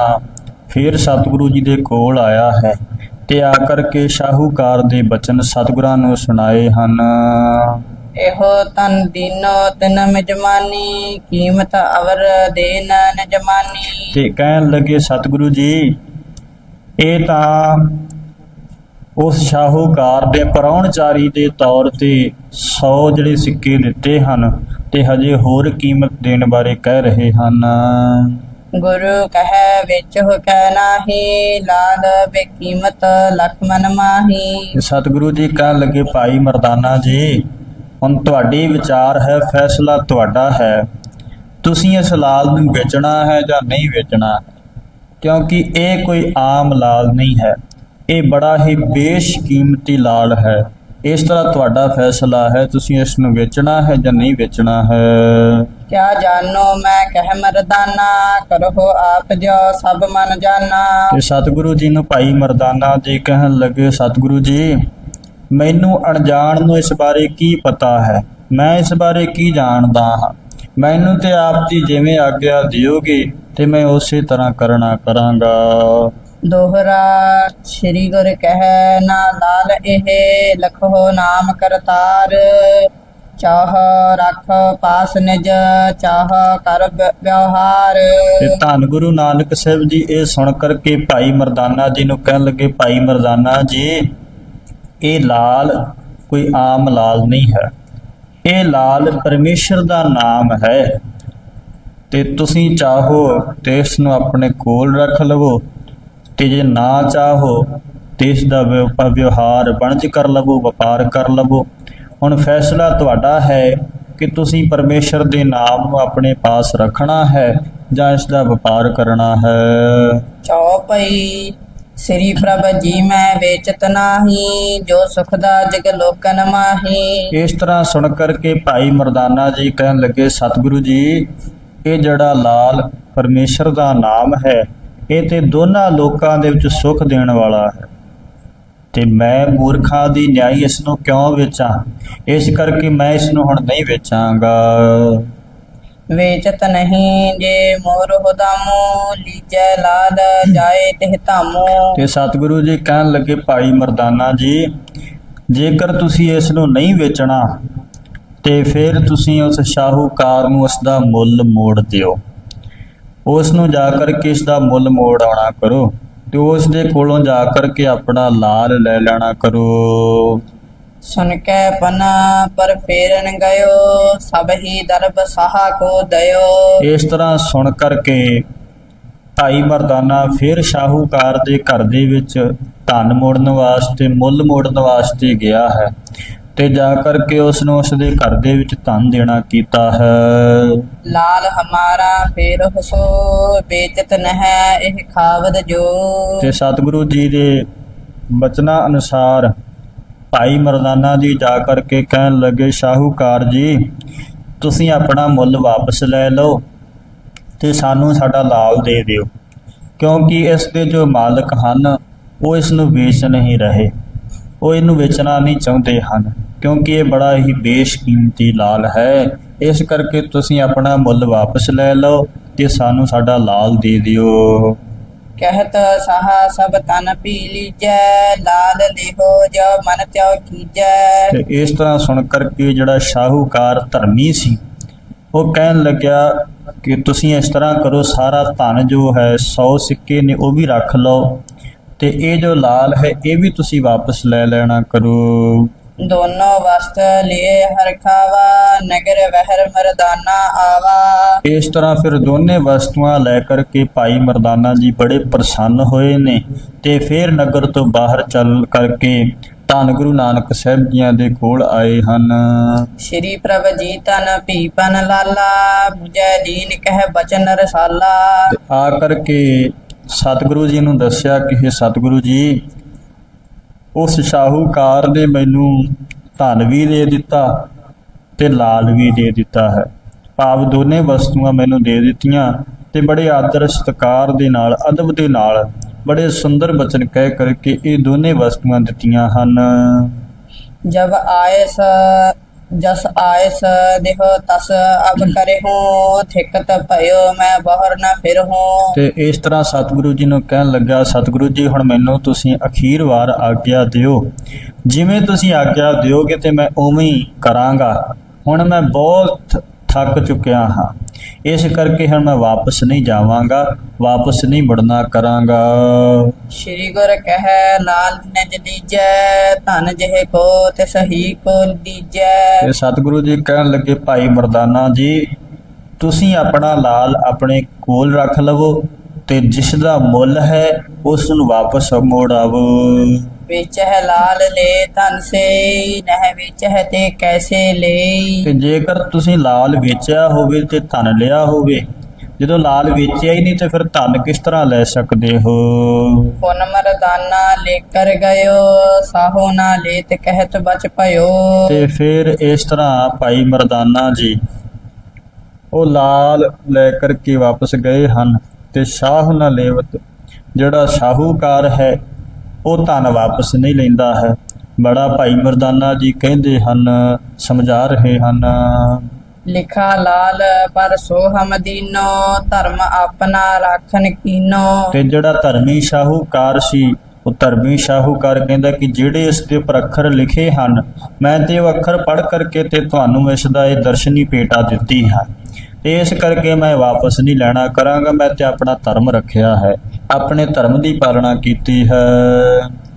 ਫਿਰ ਸਤਿਗੁਰੂ ਜੀ ਦੇ ਕੋਲ ਆਇਆ ਹੈ ਤੇ ਆ ਕਰਕੇ ਸ਼ਾਹੂਕਾਰ ਦੇ ਬਚਨ ਸਤਿਗੁਰਾਂ ਨੂੰ ਸੁਣਾਏ ਹਨ। ਇਹੋ ਤਨ ਦੀਨੋ ਤਿਨ ਮਿਜਮਾਨੀ ਕੀਮਤ ਅਵਰ ਦੇਨ ਨਜਮਾਨੀ। ਤੇ ਕਹਿਣ ਲੱਗੇ ਸਤਿਗੁਰੂ ਜੀ ਇਹ ਤਾਂ ਉਸ ਸ਼ਾਹੂਕਾਰ ਦੇ ਪਰੌਣਚਾਰੀ ਦੇ ਤੌਰ ਤੇ 100 ਜਿਹੜੇ ਸਿੱਕੇ ਦਿੱਤੇ ਹਨ ਤੇ ਹਜੇ ਹੋਰ ਕੀਮਤ ਦੇਣ ਬਾਰੇ ਕਹਿ ਰਹੇ ਹਨ। ਗੁਰੂ ਕਹੈ ਵਿੱਚ ਹੋ ਕਹਿ ਨਾਹੀ ਲਾਲ ਬੇਕੀਮਤ ਲਖਮਨ ਮਾਹੀ। ਸਤਿਗੁਰੂ ਜੀ ਕਹਿਣ ਲੱਗੇ ਭਾਈ ਮਰਦਾਨਾ ਜੀ ਹੁਣ ਤੁਹਾਡੀ ਵਿਚਾਰ ਹੈ ਫੈਸਲਾ ਤੁਹਾਡਾ ਹੈ। ਤੁਸੀਂ ਇਸ ਲਾਲ ਨੂੰ ਵੇਚਣਾ ਹੈ ਜਾਂ ਨਹੀਂ ਵੇਚਣਾ? ਕਿਉਂਕਿ ਇਹ ਕੋਈ ਆਮ ਲਾਲ ਨਹੀਂ ਹੈ। ਇਹ ਬੜਾ ਹੀ ਬੇਸ਼ਕੀਮਤੀ ਲਾਲ ਹੈ। ਇਸ ਤਰ੍ਹਾਂ ਤੁਹਾਡਾ ਫੈਸਲਾ ਹੈ ਤੁਸੀਂ ਇਸ ਨੂੰ ਵੇਚਣਾ ਹੈ ਜਾਂ ਨਹੀਂ ਵੇਚਣਾ ਹੈ। ਕਿਆ ਜਾਨੋ ਮੈਂ ਕਹਿ ਮਰਦਾਨਾ ਕਰੋ ਆਪ ਜੋ ਸਭ ਮਨ ਤੇ ਸਤਿਗੁਰੂ ਜੀ ਨੂੰ ਭਾਈ ਮਰਦਾਨਾ ਜੀ ਕਹਿਣ ਲੱਗੇ ਸਤਿਗੁਰੂ ਜੀ ਮੈਨੂੰ ਅਣਜਾਣ ਨੂੰ ਇਸ ਬਾਰੇ ਕੀ ਪਤਾ ਹੈ? ਮੈਂ ਇਸ ਬਾਰੇ ਕੀ ਜਾਣਦਾ ਹਾਂ? ਮੈਨੂੰ ਤੇ ਆਪ ਜੀ ਜਿਵੇਂ ਆਗਿਆ ਦਿਓਗੇ ਤੇ ਮੈਂ ਉਸੇ ਤਰ੍ਹਾਂ ਕਰਨਾ ਕਰਾਂਗਾ। ਦੋਹਰਾ ਸ੍ਰੀ ਗੁਰ ਕਹਿ ਨਾ ਲਾਲ ਇਹ ਲਖੋ ਨਾਮ ਕਰਤਾਰ। ਚਾਹ ਰੱਖ ਪਾਸ ਨਿਜ ਚਾਹ ਕਰ ਵਿਵਹਾਰ। ਤੇ ਧੰਨ ਗੁਰੂ ਨਾਨਕ ਸਾਹਿਬ ਜੀ ਇਹ ਸੁਣ ਕਰਕੇ ਭਾਈ ਮਰਦਾਨਾ ਜੀ ਨੂੰ ਕਹਿਣ ਲੱਗੇ ਭਾਈ ਮਰਦਾਨਾ ਜੀ ਇਹ ਲਾਲ ਕੋਈ ਆਮ ਲਾਲ ਨਹੀਂ ਹੈ। ਇਹ ਲਾਲ ਪਰਮੇਸ਼ਰ ਦਾ ਨਾਮ ਹੈ। ਤੇ ਤੁਸੀਂ ਚਾਹੋ ਤੇ ਇਸ ਨੂੰ ਆਪਣੇ ਕੋਲ ਰੱਖ ਲਵੋ ਤੇ ਜੇ ਨਾ ਚਾਹੋ ਤੇ ਇਸ ਦਾ ਵਿਵਹਾਰ ਵਣਜ ਕਰ ਲਵੋ, ਵਪਾਰ ਕਰ ਲਵੋ। ਹੁਣ ਫੈਸਲਾ ਤੁਹਾਡਾ ਹੈ ਕਿ ਤੁਸੀਂ ਪਰਮੇਸ਼ਰ ਦੇ ਨਾਮ ਨੂੰ ਆਪਣੇ ਪਾਸ ਰੱਖਣਾ ਹੈ ਜਾਂ ਇਸ ਦਾ ਵਪਾਰ ਕਰਨਾ ਹੈ। ਚੌਪਈ ਸ੍ਰੀ ਪ੍ਰਭ ਜੀ ਮੈਂ ਵੇਚਤ ਨਾਹੀ ਜੋ ਸੁਖ ਦਾ ਜਗ ਲੋਕਨ ਮਾਹੀ। ਇਸ ਤਰ੍ਹਾਂ ਸੁਣ ਕਰਕੇ ਭਾਈ ਮਰਦਾਨਾ ਜੀ ਕਹਿਣ ਲੱਗੇ ਸਤਿਗੁਰੂ ਜੀ ਇਹ ਜਿਹੜਾ ਲਾਲ ਪਰਮੇਸ਼ਰ ਦਾ ਨਾਮ ਹੈ ਇਹ ਤੇ ਦੋਨਾਂ ਲੋਕਾਂ ਦੇ ਵਿੱਚ ਸੁਖ ਦੇਣ ਵਾਲਾ ਹੈ। ਤੇ ਮੈਂ ਮੂਰਖਾਂ ਦੀ ਨਿਆਈ ਇਸ ਨੂੰ ਕਿਉਂ ਵੇਚਾਂ? ਇਸ ਕਰਕੇ ਮੈਂ ਇਸ ਨੂੰ ਹੁਣ ਨਹੀਂ ਵੇਚਾਂਗਾ। ਵੇਚਤ ਨਹੀਂ ਜੇ ਮੋਰ ਹੁਦਾਮੋ ਲੀਜੈ ਲਾਲ ਜਾਏ ਤਿਹ ਧਾਮੋ। ਤੇ ਸਤਿਗੁਰੂ ਜੀ ਕਹਿਣ ਲੱਗੇ ਭਾਈ ਮਰਦਾਨਾ ਜੀ ਜੇਕਰ ਤੁਸੀਂ ਇਸ ਨੂੰ ਨਹੀਂ ਵੇਚਣਾ ਤੇ ਫਿਰ ਤੁਸੀਂ ਉਸ ਸ਼ਾਹੂਕਾਰ ਨੂੰ ਉਸ ਦਾ ਮੁੱਲ ਮੋੜ ਦਿਓ। ਉਸ ਨੂੰ ਜਾ ਕਰਕੇ ਇਸ ਦਾ ਮੁੱਲ ਮੋੜ ਆਉਣਾ ਕਰੋ ਤੇ ਉਸ ਦੇ ਕੋਲੋਂ ਜਾ ਕਰਕੇ ਆਪਣਾ ਲਾਲ ਲੈ ਲੈਣਾ ਕਰੋ। ਸੁਨ ਕੇ ਪਨਾ ਪਰ ਫੇਰਨ ਗਇਓ ਸਭ ਹੀ ਦਰਬ ਸਾਹਾ ਕੋ ਦਇਓ ਇਸ ਤਰ੍ਹਾਂ ਸੁਣ ਕਰਕੇ ਭਾਈ ਮਰਦਾਨਾ ਫਿਰ ਸ਼ਾਹੂਕਾਰ ਦੇ ਘਰ ਦੇ ਵਿੱਚ ਧਨ ਮੋੜਨ ਵਾਸਤੇ ਮੁੱਲ ਮੋੜਨ ਵਾਸਤੇ ਗਿਆ ਹੈ ਤੇ ਜਾ ਕਰਕੇ ਉਸ ਨੂੰ ਉਸ ਦੇ ਘਰ ਦੇ ਵਿੱਚ ਧਨ ਦੇਣਾ ਕੀਤਾ ਹੈ। ਲਾਲ ਹਮਾਰਾ ਫੇਰ ਹਸੋ ਵੇਚਤ ਨਹਿ ਇਹ ਖਾਵਦ ਜੋ। ਤੇ ਸਤਿਗੁਰੂ ਜੀ ਦੇ ਬਚਨਾਂ ਅਨੁਸਾਰ ਭਾਈ ਮਰਦਾਨਾ ਜੀ ਜਾ ਕਰਕੇ ਕਹਿਣ ਲੱਗੇ ਸ਼ਾਹੂਕਾਰ ਜੀ ਤੁਸੀਂ ਆਪਣਾ ਮੁੱਲ ਵਾਪਸ ਲੈ ਲਓ। ਤੇ ਸਾਨੂੰ ਸਾਡਾ ਲਾਭ ਦੇ ਦਿਓ। ਕਿਉਂਕਿ ਇਸ ਦੇ ਜੋ ਮਾਲਕ ਹਨ ਉਹ ਇਸ ਨੂੰ ਵੇਚ ਨਹੀਂ ਰਹੇ। ਉਹ ਇਹਨੂੰ ਵੇਚਣਾ ਨਹੀਂ ਚਾਹੁੰਦੇ ਹਨ। ਕਿਉਂਕਿ ਇਹ ਬੜਾ ਹੀ ਬੇਸ਼ਕੀਮਤੀ ਲਾਲ ਹੈ। ਇਸ ਕਰਕੇ ਤੁਸੀਂ ਆਪਣਾ ਮੁੱਲ ਵਾਪਸ ਲੈ ਲਓ ਤੇ ਸਾਨੂੰ ਸਾਡਾ ਲਾਲ ਦੇ ਦਿਓ। ਕਹਿਤ ਸਾਹਾ ਸਭ ਤਨ ਪੀ ਲੀਜੈ ਲਾਲ ਲਿਹੋ ਜੋ ਮਨ ਤਿਉ ਕੀਜੈ। ਇਸ ਤਰ੍ਹਾਂ ਸੁਣ ਕਰਕੇ ਜਿਹੜਾ ਸ਼ਾਹੂਕਾਰ ਧਰਮੀ ਸੀ ਉਹ ਕਹਿਣ ਲੱਗਿਆ ਕਿ ਤੁਸੀਂ ਇਸ ਤਰ੍ਹਾਂ ਕਰੋ ਸਾਰਾ ਧਨ ਜੋ ਹੈ 100 ਸਿੱਕੇ ਨੇ ਉਹ ਵੀ ਰੱਖ ਲਓ ਤੇ ਇਹ ਜੋ ਲਾਲ ਹੈ ਇਹ ਵੀ ਤੁਸੀਂ ਵਾਪਸ ਲੈ ਲੈਣਾ ਕਰੋ। ਦੋਨੋਂ ਵਸਤ ਲਿਏ ਹਰ ਖਾਵਾ ਨਗਰ ਵਹਿਰ ਮਰਦਾਨਾ ਆਵਾ। ਇਸ ਤਰ੍ਹਾਂ ਫਿਰ ਦੋਨੇ ਵਸਤੂਆਂ ਲੈ ਕਰਕੇ ਭਾਈ ਮਰਦਾਨਾ ਜੀ ਬੜੇ ਪ੍ਰਸੰਨ ਹੋਏ ਨੇ ਤੇ ਫਿਰ ਨਗਰ ਤੋਂ ਬਾਹਰ ਚੱਲ ਕਰਕੇ ਧੰਨ ਗੁਰੂ ਨਾਨਕ ਸਾਹਿਬ ਜੀਆਂ ਦੇ ਕੋਲ ਆਏ ਹਨ। ਸ਼੍ਰੀ ਪ੍ਰਭ ਜੀ ਤਨ ਪੀਪਨ ਲਾਲਾ 부ਜੈ ਦੀਨ ਕਹਿ ਬਚਨ ਰਸਾਲਾ। ਤੇ ਆ ਕਰਕੇ ਸਤਿਗੁਰੂ ਜੀ ਨੂੰ ਦੱਸਿਆ ਕਿ ਇਹ ਸਤਿਗੁਰੂ ਜੀ ਉਸ ਸ਼ਾਹੂਕਾਰ ਨੇ ਮੈਨੂੰ ਧਨ ਵੀ ਦੇ ਦਿੱਤਾ ਤੇ ਲਾਲ ਵੀ ਦੇ ਦਿੱਤਾ ਹੈ। ਭਾਵ ਦੋਨੇ ਵਸਤੂਆਂ ਮੈਨੂੰ ਦੇ ਦਿੱਤੀਆਂ ਤੇ ਬੜੇ ਆਦਰ ਸਤਿਕਾਰ ਦੇ ਨਾਲ ਅਦਬ ਦੇ ਨਾਲ ਬੜੇ ਸੁੰਦਰ ਬਚਨ ਕਹਿ ਕਰਕੇ ਇਹ ਦੋਨੇ ਵਸਤੂਆਂ ਦਿੱਤੀਆਂ ਹਨ। ਜਬ ਆਇਸ ਜਸ ਆਇਸ ਦੇਹ ਤਸ ਅਬ ਕਰੇ ਹੋ ਠਿਕਤ ਭਇਓ ਮੈਂ ਬਹਰ ਨਾ ਫਿਰ ਹੋ ਤੇ ਇਸ ਤਰ੍ਹਾਂ ਸਤਿਗੁਰੂ ਜੀ ਨੂੰ ਕਹਿਣ ਲੱਗਾ ਸਤਿਗੁਰੂ ਜੀ ਹੁਣ ਮੈਨੂੰ ਤੁਸੀਂ ਅਖੀਰ ਵਾਰ ਆਗਿਆ ਦਿਓ। ਜਿਵੇਂ ਤੁਸੀਂ ਆਗਿਆ ਦਿਓਗੇ ਤੇ ਮੈਂ ਉਵੇਂ ਹੀ ਕਰਾਂਗਾ। ਹੁਣ ਮੈਂ ਬਹੁਤ ਥੱਕ ਚੁੱਕਿਆ ਹਾਂ। ਇਸ ਕਰਕੇ ਹੁਣ ਮੈਂ ਵਾਪਸ ਨਹੀਂ ਜਾਵਾਂਗਾ ਵਾਪਸ ਨਹੀਂ ਮੁੜਨਾ ਕਰਾਂਗਾ। ਸ਼੍ਰੀ ਗੁਰ ਕਹੈ ਲਾਲ ਨਿਜ ਦੀਜੈ ਧਨ ਜਿਹੇ ਕੋ ਤੇ ਸਹੀ ਕੋ ਦੀਜੈ ਤੇ ਸਤਿਗੁਰੂ ਜੀ ਕਹਿਣ ਲੱਗੇ ਭਾਈ ਮਰਦਾਨਾ ਜੀ ਤੁਸੀਂ ਆਪਣਾ ਲਾਲ ਆਪਣੇ ਕੋਲ ਰੱਖ ਲਵੋ ਤੇ ਜਿਸ ਦਾ ਮੁੱਲ ਹੈ ਉਸ ਨੂੰ ਵਾਪਸ ਮੋੜ ਆਵੋ। ਵਿੱਚ ਹੈ ਲਾਲ ਲੈ ਧਨ ਸੇ ਨਹਿ ਵਿੱਚ ਹੈ ਤੇ ਕੈਸੇ ਲਈ। ਤੇ ਜੇਕਰ ਤੁਸੀਂ ਲਾਲ ਵੇਚਿਆ ਹੋਵੇ ਤੇ ਧਨ ਲਿਆ ਹੋਵੇ ਜਦੋਂ ਲਾਲ ਵੇਚਿਆ ਹੀ ਨਹੀਂ ਤੇ ਫਿਰ ਧਨ ਕਿਸ ਤਰ੍ਹਾਂ ਲੈ ਸਕਦੇ ਹੋ? ਪੁਨ ਮਰਦਾਨਾ ਲੇਕਰ ਗਇਓ ਸਾਹੋ ਨਾ ਲੇਤ ਕਹਿਤ ਬਚ ਭਇਓ। ਤੇ ਫਿਰ ਇਸ ਤਰ੍ਹਾਂ ਭਾਈ ਮਰਦਾਨਾ ਜੀ ਉਹ ਲਾਲ ਲੈ ਕਰਕੇ ਵਾਪਸ ਗਏ ਹਨ ਤੇ ਸ਼ਾਹ ਨਾ ਲੇਵਤ ਜਿਹੜਾ ਸ਼ਾਹੂਕਾਰ ਹੈ ਉਹ ਧਨ ਵਾਪਸ ਨਹੀਂ ਲੈਂਦਾ ਹੈ। ਬੜਾ ਭਾਈ ਮਰਦਾਨਾ ਜੀ ਕਹਿੰਦੇ ਹਨ ਸਮਝਾ ਰਹੇ ਹਨ। ਲਿਖਾ ਲਾਲ ਪਰ ਸੋ ਹਮ ਦੀਨੋ ਧਰਮ ਆਪਣਾ ਰਾਖਨ ਕੀਨੋ। ਤੇ ਜਿਹੜਾ ਧਰਮੀ ਸ਼ਾਹੂਕਾਰ ਸੀ ਉਹ ਧਰਮੀ ਸ਼ਾਹੂਕਾਰ ਕਹਿੰਦਾ ਕਿ ਜਿਹੜੇ ਇਸ ਦੇ ਉੱਪਰ ਅੱਖਰ ਲਿਖੇ ਹਨ ਮੈਂ ਤੇ ਉਹ ਅੱਖਰ ਪੜ੍ਹ ਕਰਕੇ ਤੇ ਤੁਹਾਨੂੰ ਇਸ ਦਾ ਇਹ ਦਰਸ਼ਨੀ ਭੇਟਾ ਦਿੱਤੀ ਹੈ। ਤੇ ਇਸ ਕਰਕੇ ਮੈਂ ਵਾਪਸ ਨਹੀਂ ਲੈਣਾ ਕਰਾਂਗਾ ਮੈਂ ਤੇ ਆਪਣਾ ਧਰਮ ਰੱਖਿਆ ਹੈ। ਆਪਣੇ ਧਰਮ ਦੀ ਪਾਲਣਾ ਕੀਤੀ ਹੈ।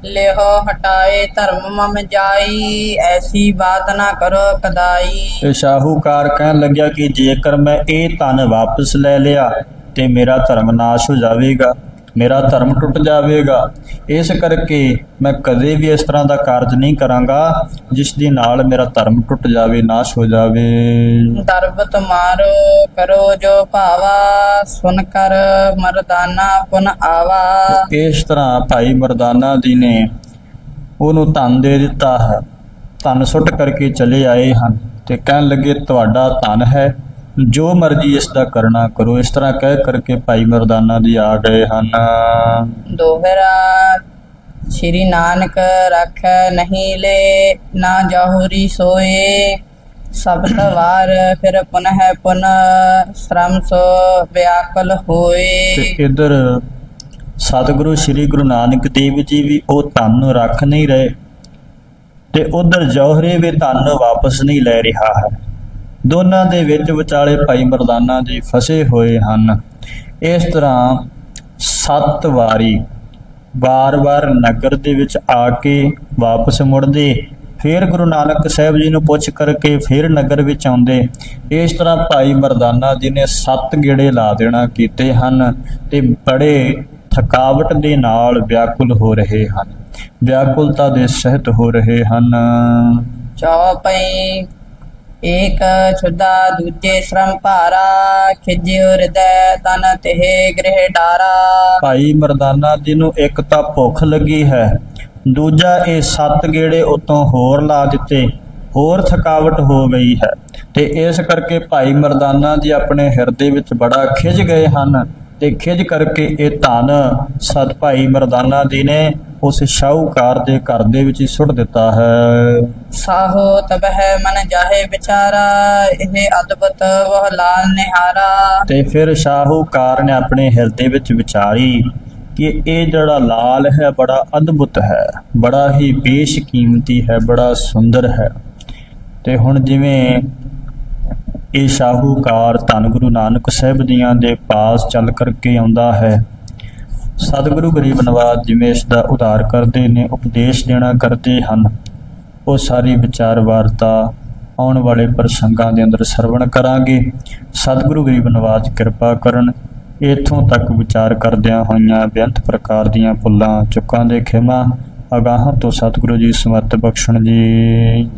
ਲਿਹੋ ਹਟਾਏ ਧਰਮ ਮਮ ਜਾਈ ਐਸੀ ਬਾਤ ਨਾ ਕਰੋ ਕਦਾਈ। ਤੇ ਸ਼ਾਹੂਕਾਰ ਕਹਿਣ ਲੱਗਿਆ ਕਿ ਜੇਕਰ ਮੈਂ ਇਹ ਧਨ ਵਾਪਸ ਲੈ ਲਿਆ ਤੇ ਮੇਰਾ ਧਰਮ ਨਾਸ਼ ਹੋ ਜਾਵੇਗਾ। ਮੇਰਾ ਧਰਮ ਟੁੱਟ ਜਾਵੇਗਾ। ਇਸ ਕਰਕੇ ਮੈਂ ਕਦੇ ਵੀ ਇਸ ਤਰ੍ਹਾਂ ਦਾ ਕਾਰਜ ਨਹੀਂ ਕਰਾਂਗਾ ਜਿਸ ਦੇ ਨਾਲ ਮੇਰਾ ਧਰਮ ਟੁੱਟ ਜਾਵੇ ਨਾਸ਼ ਹੋ ਜਾਵੇ। ਦਰਬਤ ਮਾਰੋ ਕਰੋ ਜੋ ਭਾਵਾ ਸੁਨ ਕਰ ਮਰਦਾਨਾ ਪੁਨ ਆਵਾ। ਇਸ ਤਰ੍ਹਾਂ ਭਾਈ ਮਰਦਾਨਾ ਜੀ ਨੇ ਉਹਨੂੰ ਧਨ ਦੇ ਦਿੱਤਾ ਹੈ। ਧਨ ਸੁੱਟ ਕਰਕੇ ਚਲੇ ਆਏ ਹਨ ਤੇ ਕਹਿਣ ਲੱਗੇ ਤੁਹਾਡਾ ਧਨ ਹੈ ਜੋ ਮਰਜ਼ੀ ਇਸ ਦਾ ਕਰਨਾ ਕਰੋ। ਇਸ ਤਰ੍ਹਾਂ ਕਹਿ ਕਰਕੇ ਭਾਈ ਮਰਦਾਨਾ ਜੀ ਆ ਗਏ ਹਨ। ਦੋਹਰਾ ਸ਼੍ਰੀ ਨਾਨਕ ਰਖ ਨਹੀਂ ਲੈ ਨਾ ਜਾਹੁਰੀ ਸੋਏ। ਸਬਤ ਵਾਰ ਫਿਰ ਪੁਨਹ ਪੁਨ ਸ਼ਰਮ ਸੋ ਵਿਆਕਲ ਹੋਏ। ਤੇ ਇਧਰ ਸਤਿਗੁਰੂ ਸ੍ਰੀ ਗੁਰੂ ਨਾਨਕ ਦੇਵ ਜੀ ਵੀ ਉਹ ਧਨ ਰੱਖ ਨਹੀਂ ਰਹੇ ਤੇ ਉਧਰ ਜੌਹਰੇ ਵੀ ਧਨ ਵਾਪਸ ਨਹੀਂ ਲੈ ਰਿਹਾ ਹੈ। ਦੋਨਾਂ ਦੇ ਵਿੱਚ ਵਿਚਾਲੇ ਭਾਈ ਮਰਦਾਨਾ ਜੀ ਫਸੇ ਹੋਏ ਹਨ। ਇਸ ਤਰ੍ਹਾਂ ਸੱਤ ਵਾਰੀ ਵਾਰ-ਵਾਰ ਨਗਰ ਦੇ ਵਿੱਚ ਆ ਕੇ ਵਾਪਸ ਮੁੜਦੇ, ਫਿਰ ਗੁਰੂ ਨਾਨਕ ਸਾਹਿਬ ਜੀ ਨੂੰ ਪੁੱਛ ਕਰਕੇ ਫਿਰ ਨਗਰ ਵਿੱਚ ਆਉਂਦੇ। ਇਸ ਤਰ੍ਹਾਂ ਭਾਈ ਮਰਦਾਨਾ ਜੀ ਨੇ ਸੱਤ ਗੇੜੇ ਲਾ ਦੇਣਾ ਕੀਤੇ ਹਨ ਤੇ ਬੜੇ ਥਕਾਵਟ ਦੇ ਨਾਲ ਵਿਆਕੁਲ ਹੋ ਰਹੇ ਹਨ। ਵਿਆਕੁਲਤਾ ਦੇ ਸਹਿਤ ਹੋ ਰਹੇ ਹਨ। ਚੌਪਈ ਏਕ ਛੁਦਾ ਦੂਜੇ ਸ਼ਰਮ ਭਾਰਾ ਖਿਜਿਓ ਹਿਰਦੈ ਤਨ ਤਿਹ ਗ੍ਰਹਿ ਡਾਰਾ। ਭਾਈ ਮਰਦਾਨਾ ਜੀ ਨੂੰ ਇੱਕ ਤਾਂ ਭੁੱਖ ਲੱਗੀ ਹੈ, ਦੂਜਾ ਇਹ ਸੱਤ ਗੇੜੇ ਉਤੋਂ ਹੋਰ ਲਾ ਦਿੱਤੇ, ਹੋਰ ਥਕਾਵਟ ਹੋ ਗਈ ਹੈ। ਤੇ ਇਸ ਕਰਕੇ ਭਾਈ ਮਰਦਾਨਾ ਜੀ ਆਪਣੇ ਹਿਰਦੇ ਵਿੱਚ ਬੜਾ ਖਿਜ ਗਏ ਹਨ। ਤੇ ਖਿਜ ਕਰਕੇ ਇਹ ਧਨ ਸਤ ਭਾਈ ਮਰਦਾਨਾ ਜੀ ਨੇ ਉਸ ਸ਼ਾਹੂਕਾਰ ਦੇ ਘਰ ਦੇ ਵਿੱਚ ਹੀ ਸੁੱਟ ਦਿੱਤਾ ਹੈ। ਸਾਹੋ ਤਬਹਿ ਮਨ ਜਾਹੇ ਵਿਚਾਰਾ ਇਹ ਅਦਭੁਤ ਵਹ ਲਾਲ ਨਿਹਾਰਾ। ਤੇ ਫਿਰ ਸ਼ਾਹੂਕਾਰ ਨੇ ਆਪਣੇ ਹਿਰਦੇ ਵਿੱਚ ਵਿਚਾਰੀ ਕਿ ਇਹ ਜਿਹੜਾ ਲਾਲ ਹੈ ਬੜਾ ਅਦਭੁਤ ਹੈ ਬੜਾ ਹੀ ਬੇਸ਼ਕੀਮਤੀ ਹੈ ਬੜਾ ਸੁੰਦਰ ਹੈ। ਤੇ ਹੁਣ ਜਿਵੇਂ ਇਹ ਸ਼ਾਹੂਕਾਰ ਧੰਨ ਗੁਰੂ ਨਾਨਕ ਸਾਹਿਬ ਜੀਆਂ ਦੇ ਪਾਸ ਚੱਲ ਕਰਕੇ ਆਉਂਦਾ ਹੈ। ਸਤਿਗੁਰੂ ਗਰੀਬ ਨਵਾਜ ਜਿਵੇਂ ਇਸ ਦਾ ਉਧਾਰ ਕਰਦੇ ਨੇ, ਉਪਦੇਸ਼ ਦੇਣਾ ਕਰਦੇ ਹਨ। ਉਹ ਸਾਰੀ ਵਿਚਾਰ ਵਾਰਤਾ ਆਉਣ ਵਾਲੇ ਪ੍ਰਸੰਗਾਂ ਦੇ ਅੰਦਰ ਸਰਵਣ ਕਰਾਂਗੇ। ਸਤਿਗੁਰੂ ਗਰੀਬ ਨਵਾਜ ਕਿਰਪਾ ਕਰਨ ਇਥੋਂ ਤੱਕ ਵਿਚਾਰ ਕਰਦਿਆਂ ਹੋਈਆਂ ਬੇਅੰਤ ਪ੍ਰਕਾਰ ਦੀਆਂ ਭੁੱਲਾਂ ਚੁੱਕਾਂ ਦੇ ਖਿਮਾ, ਅਗਾਹਾਂ ਤੋਂ ਸਤਿਗੁਰੂ ਜੀ ਸਮਰਥ ਬਖਸ਼ਣ ਜੀ।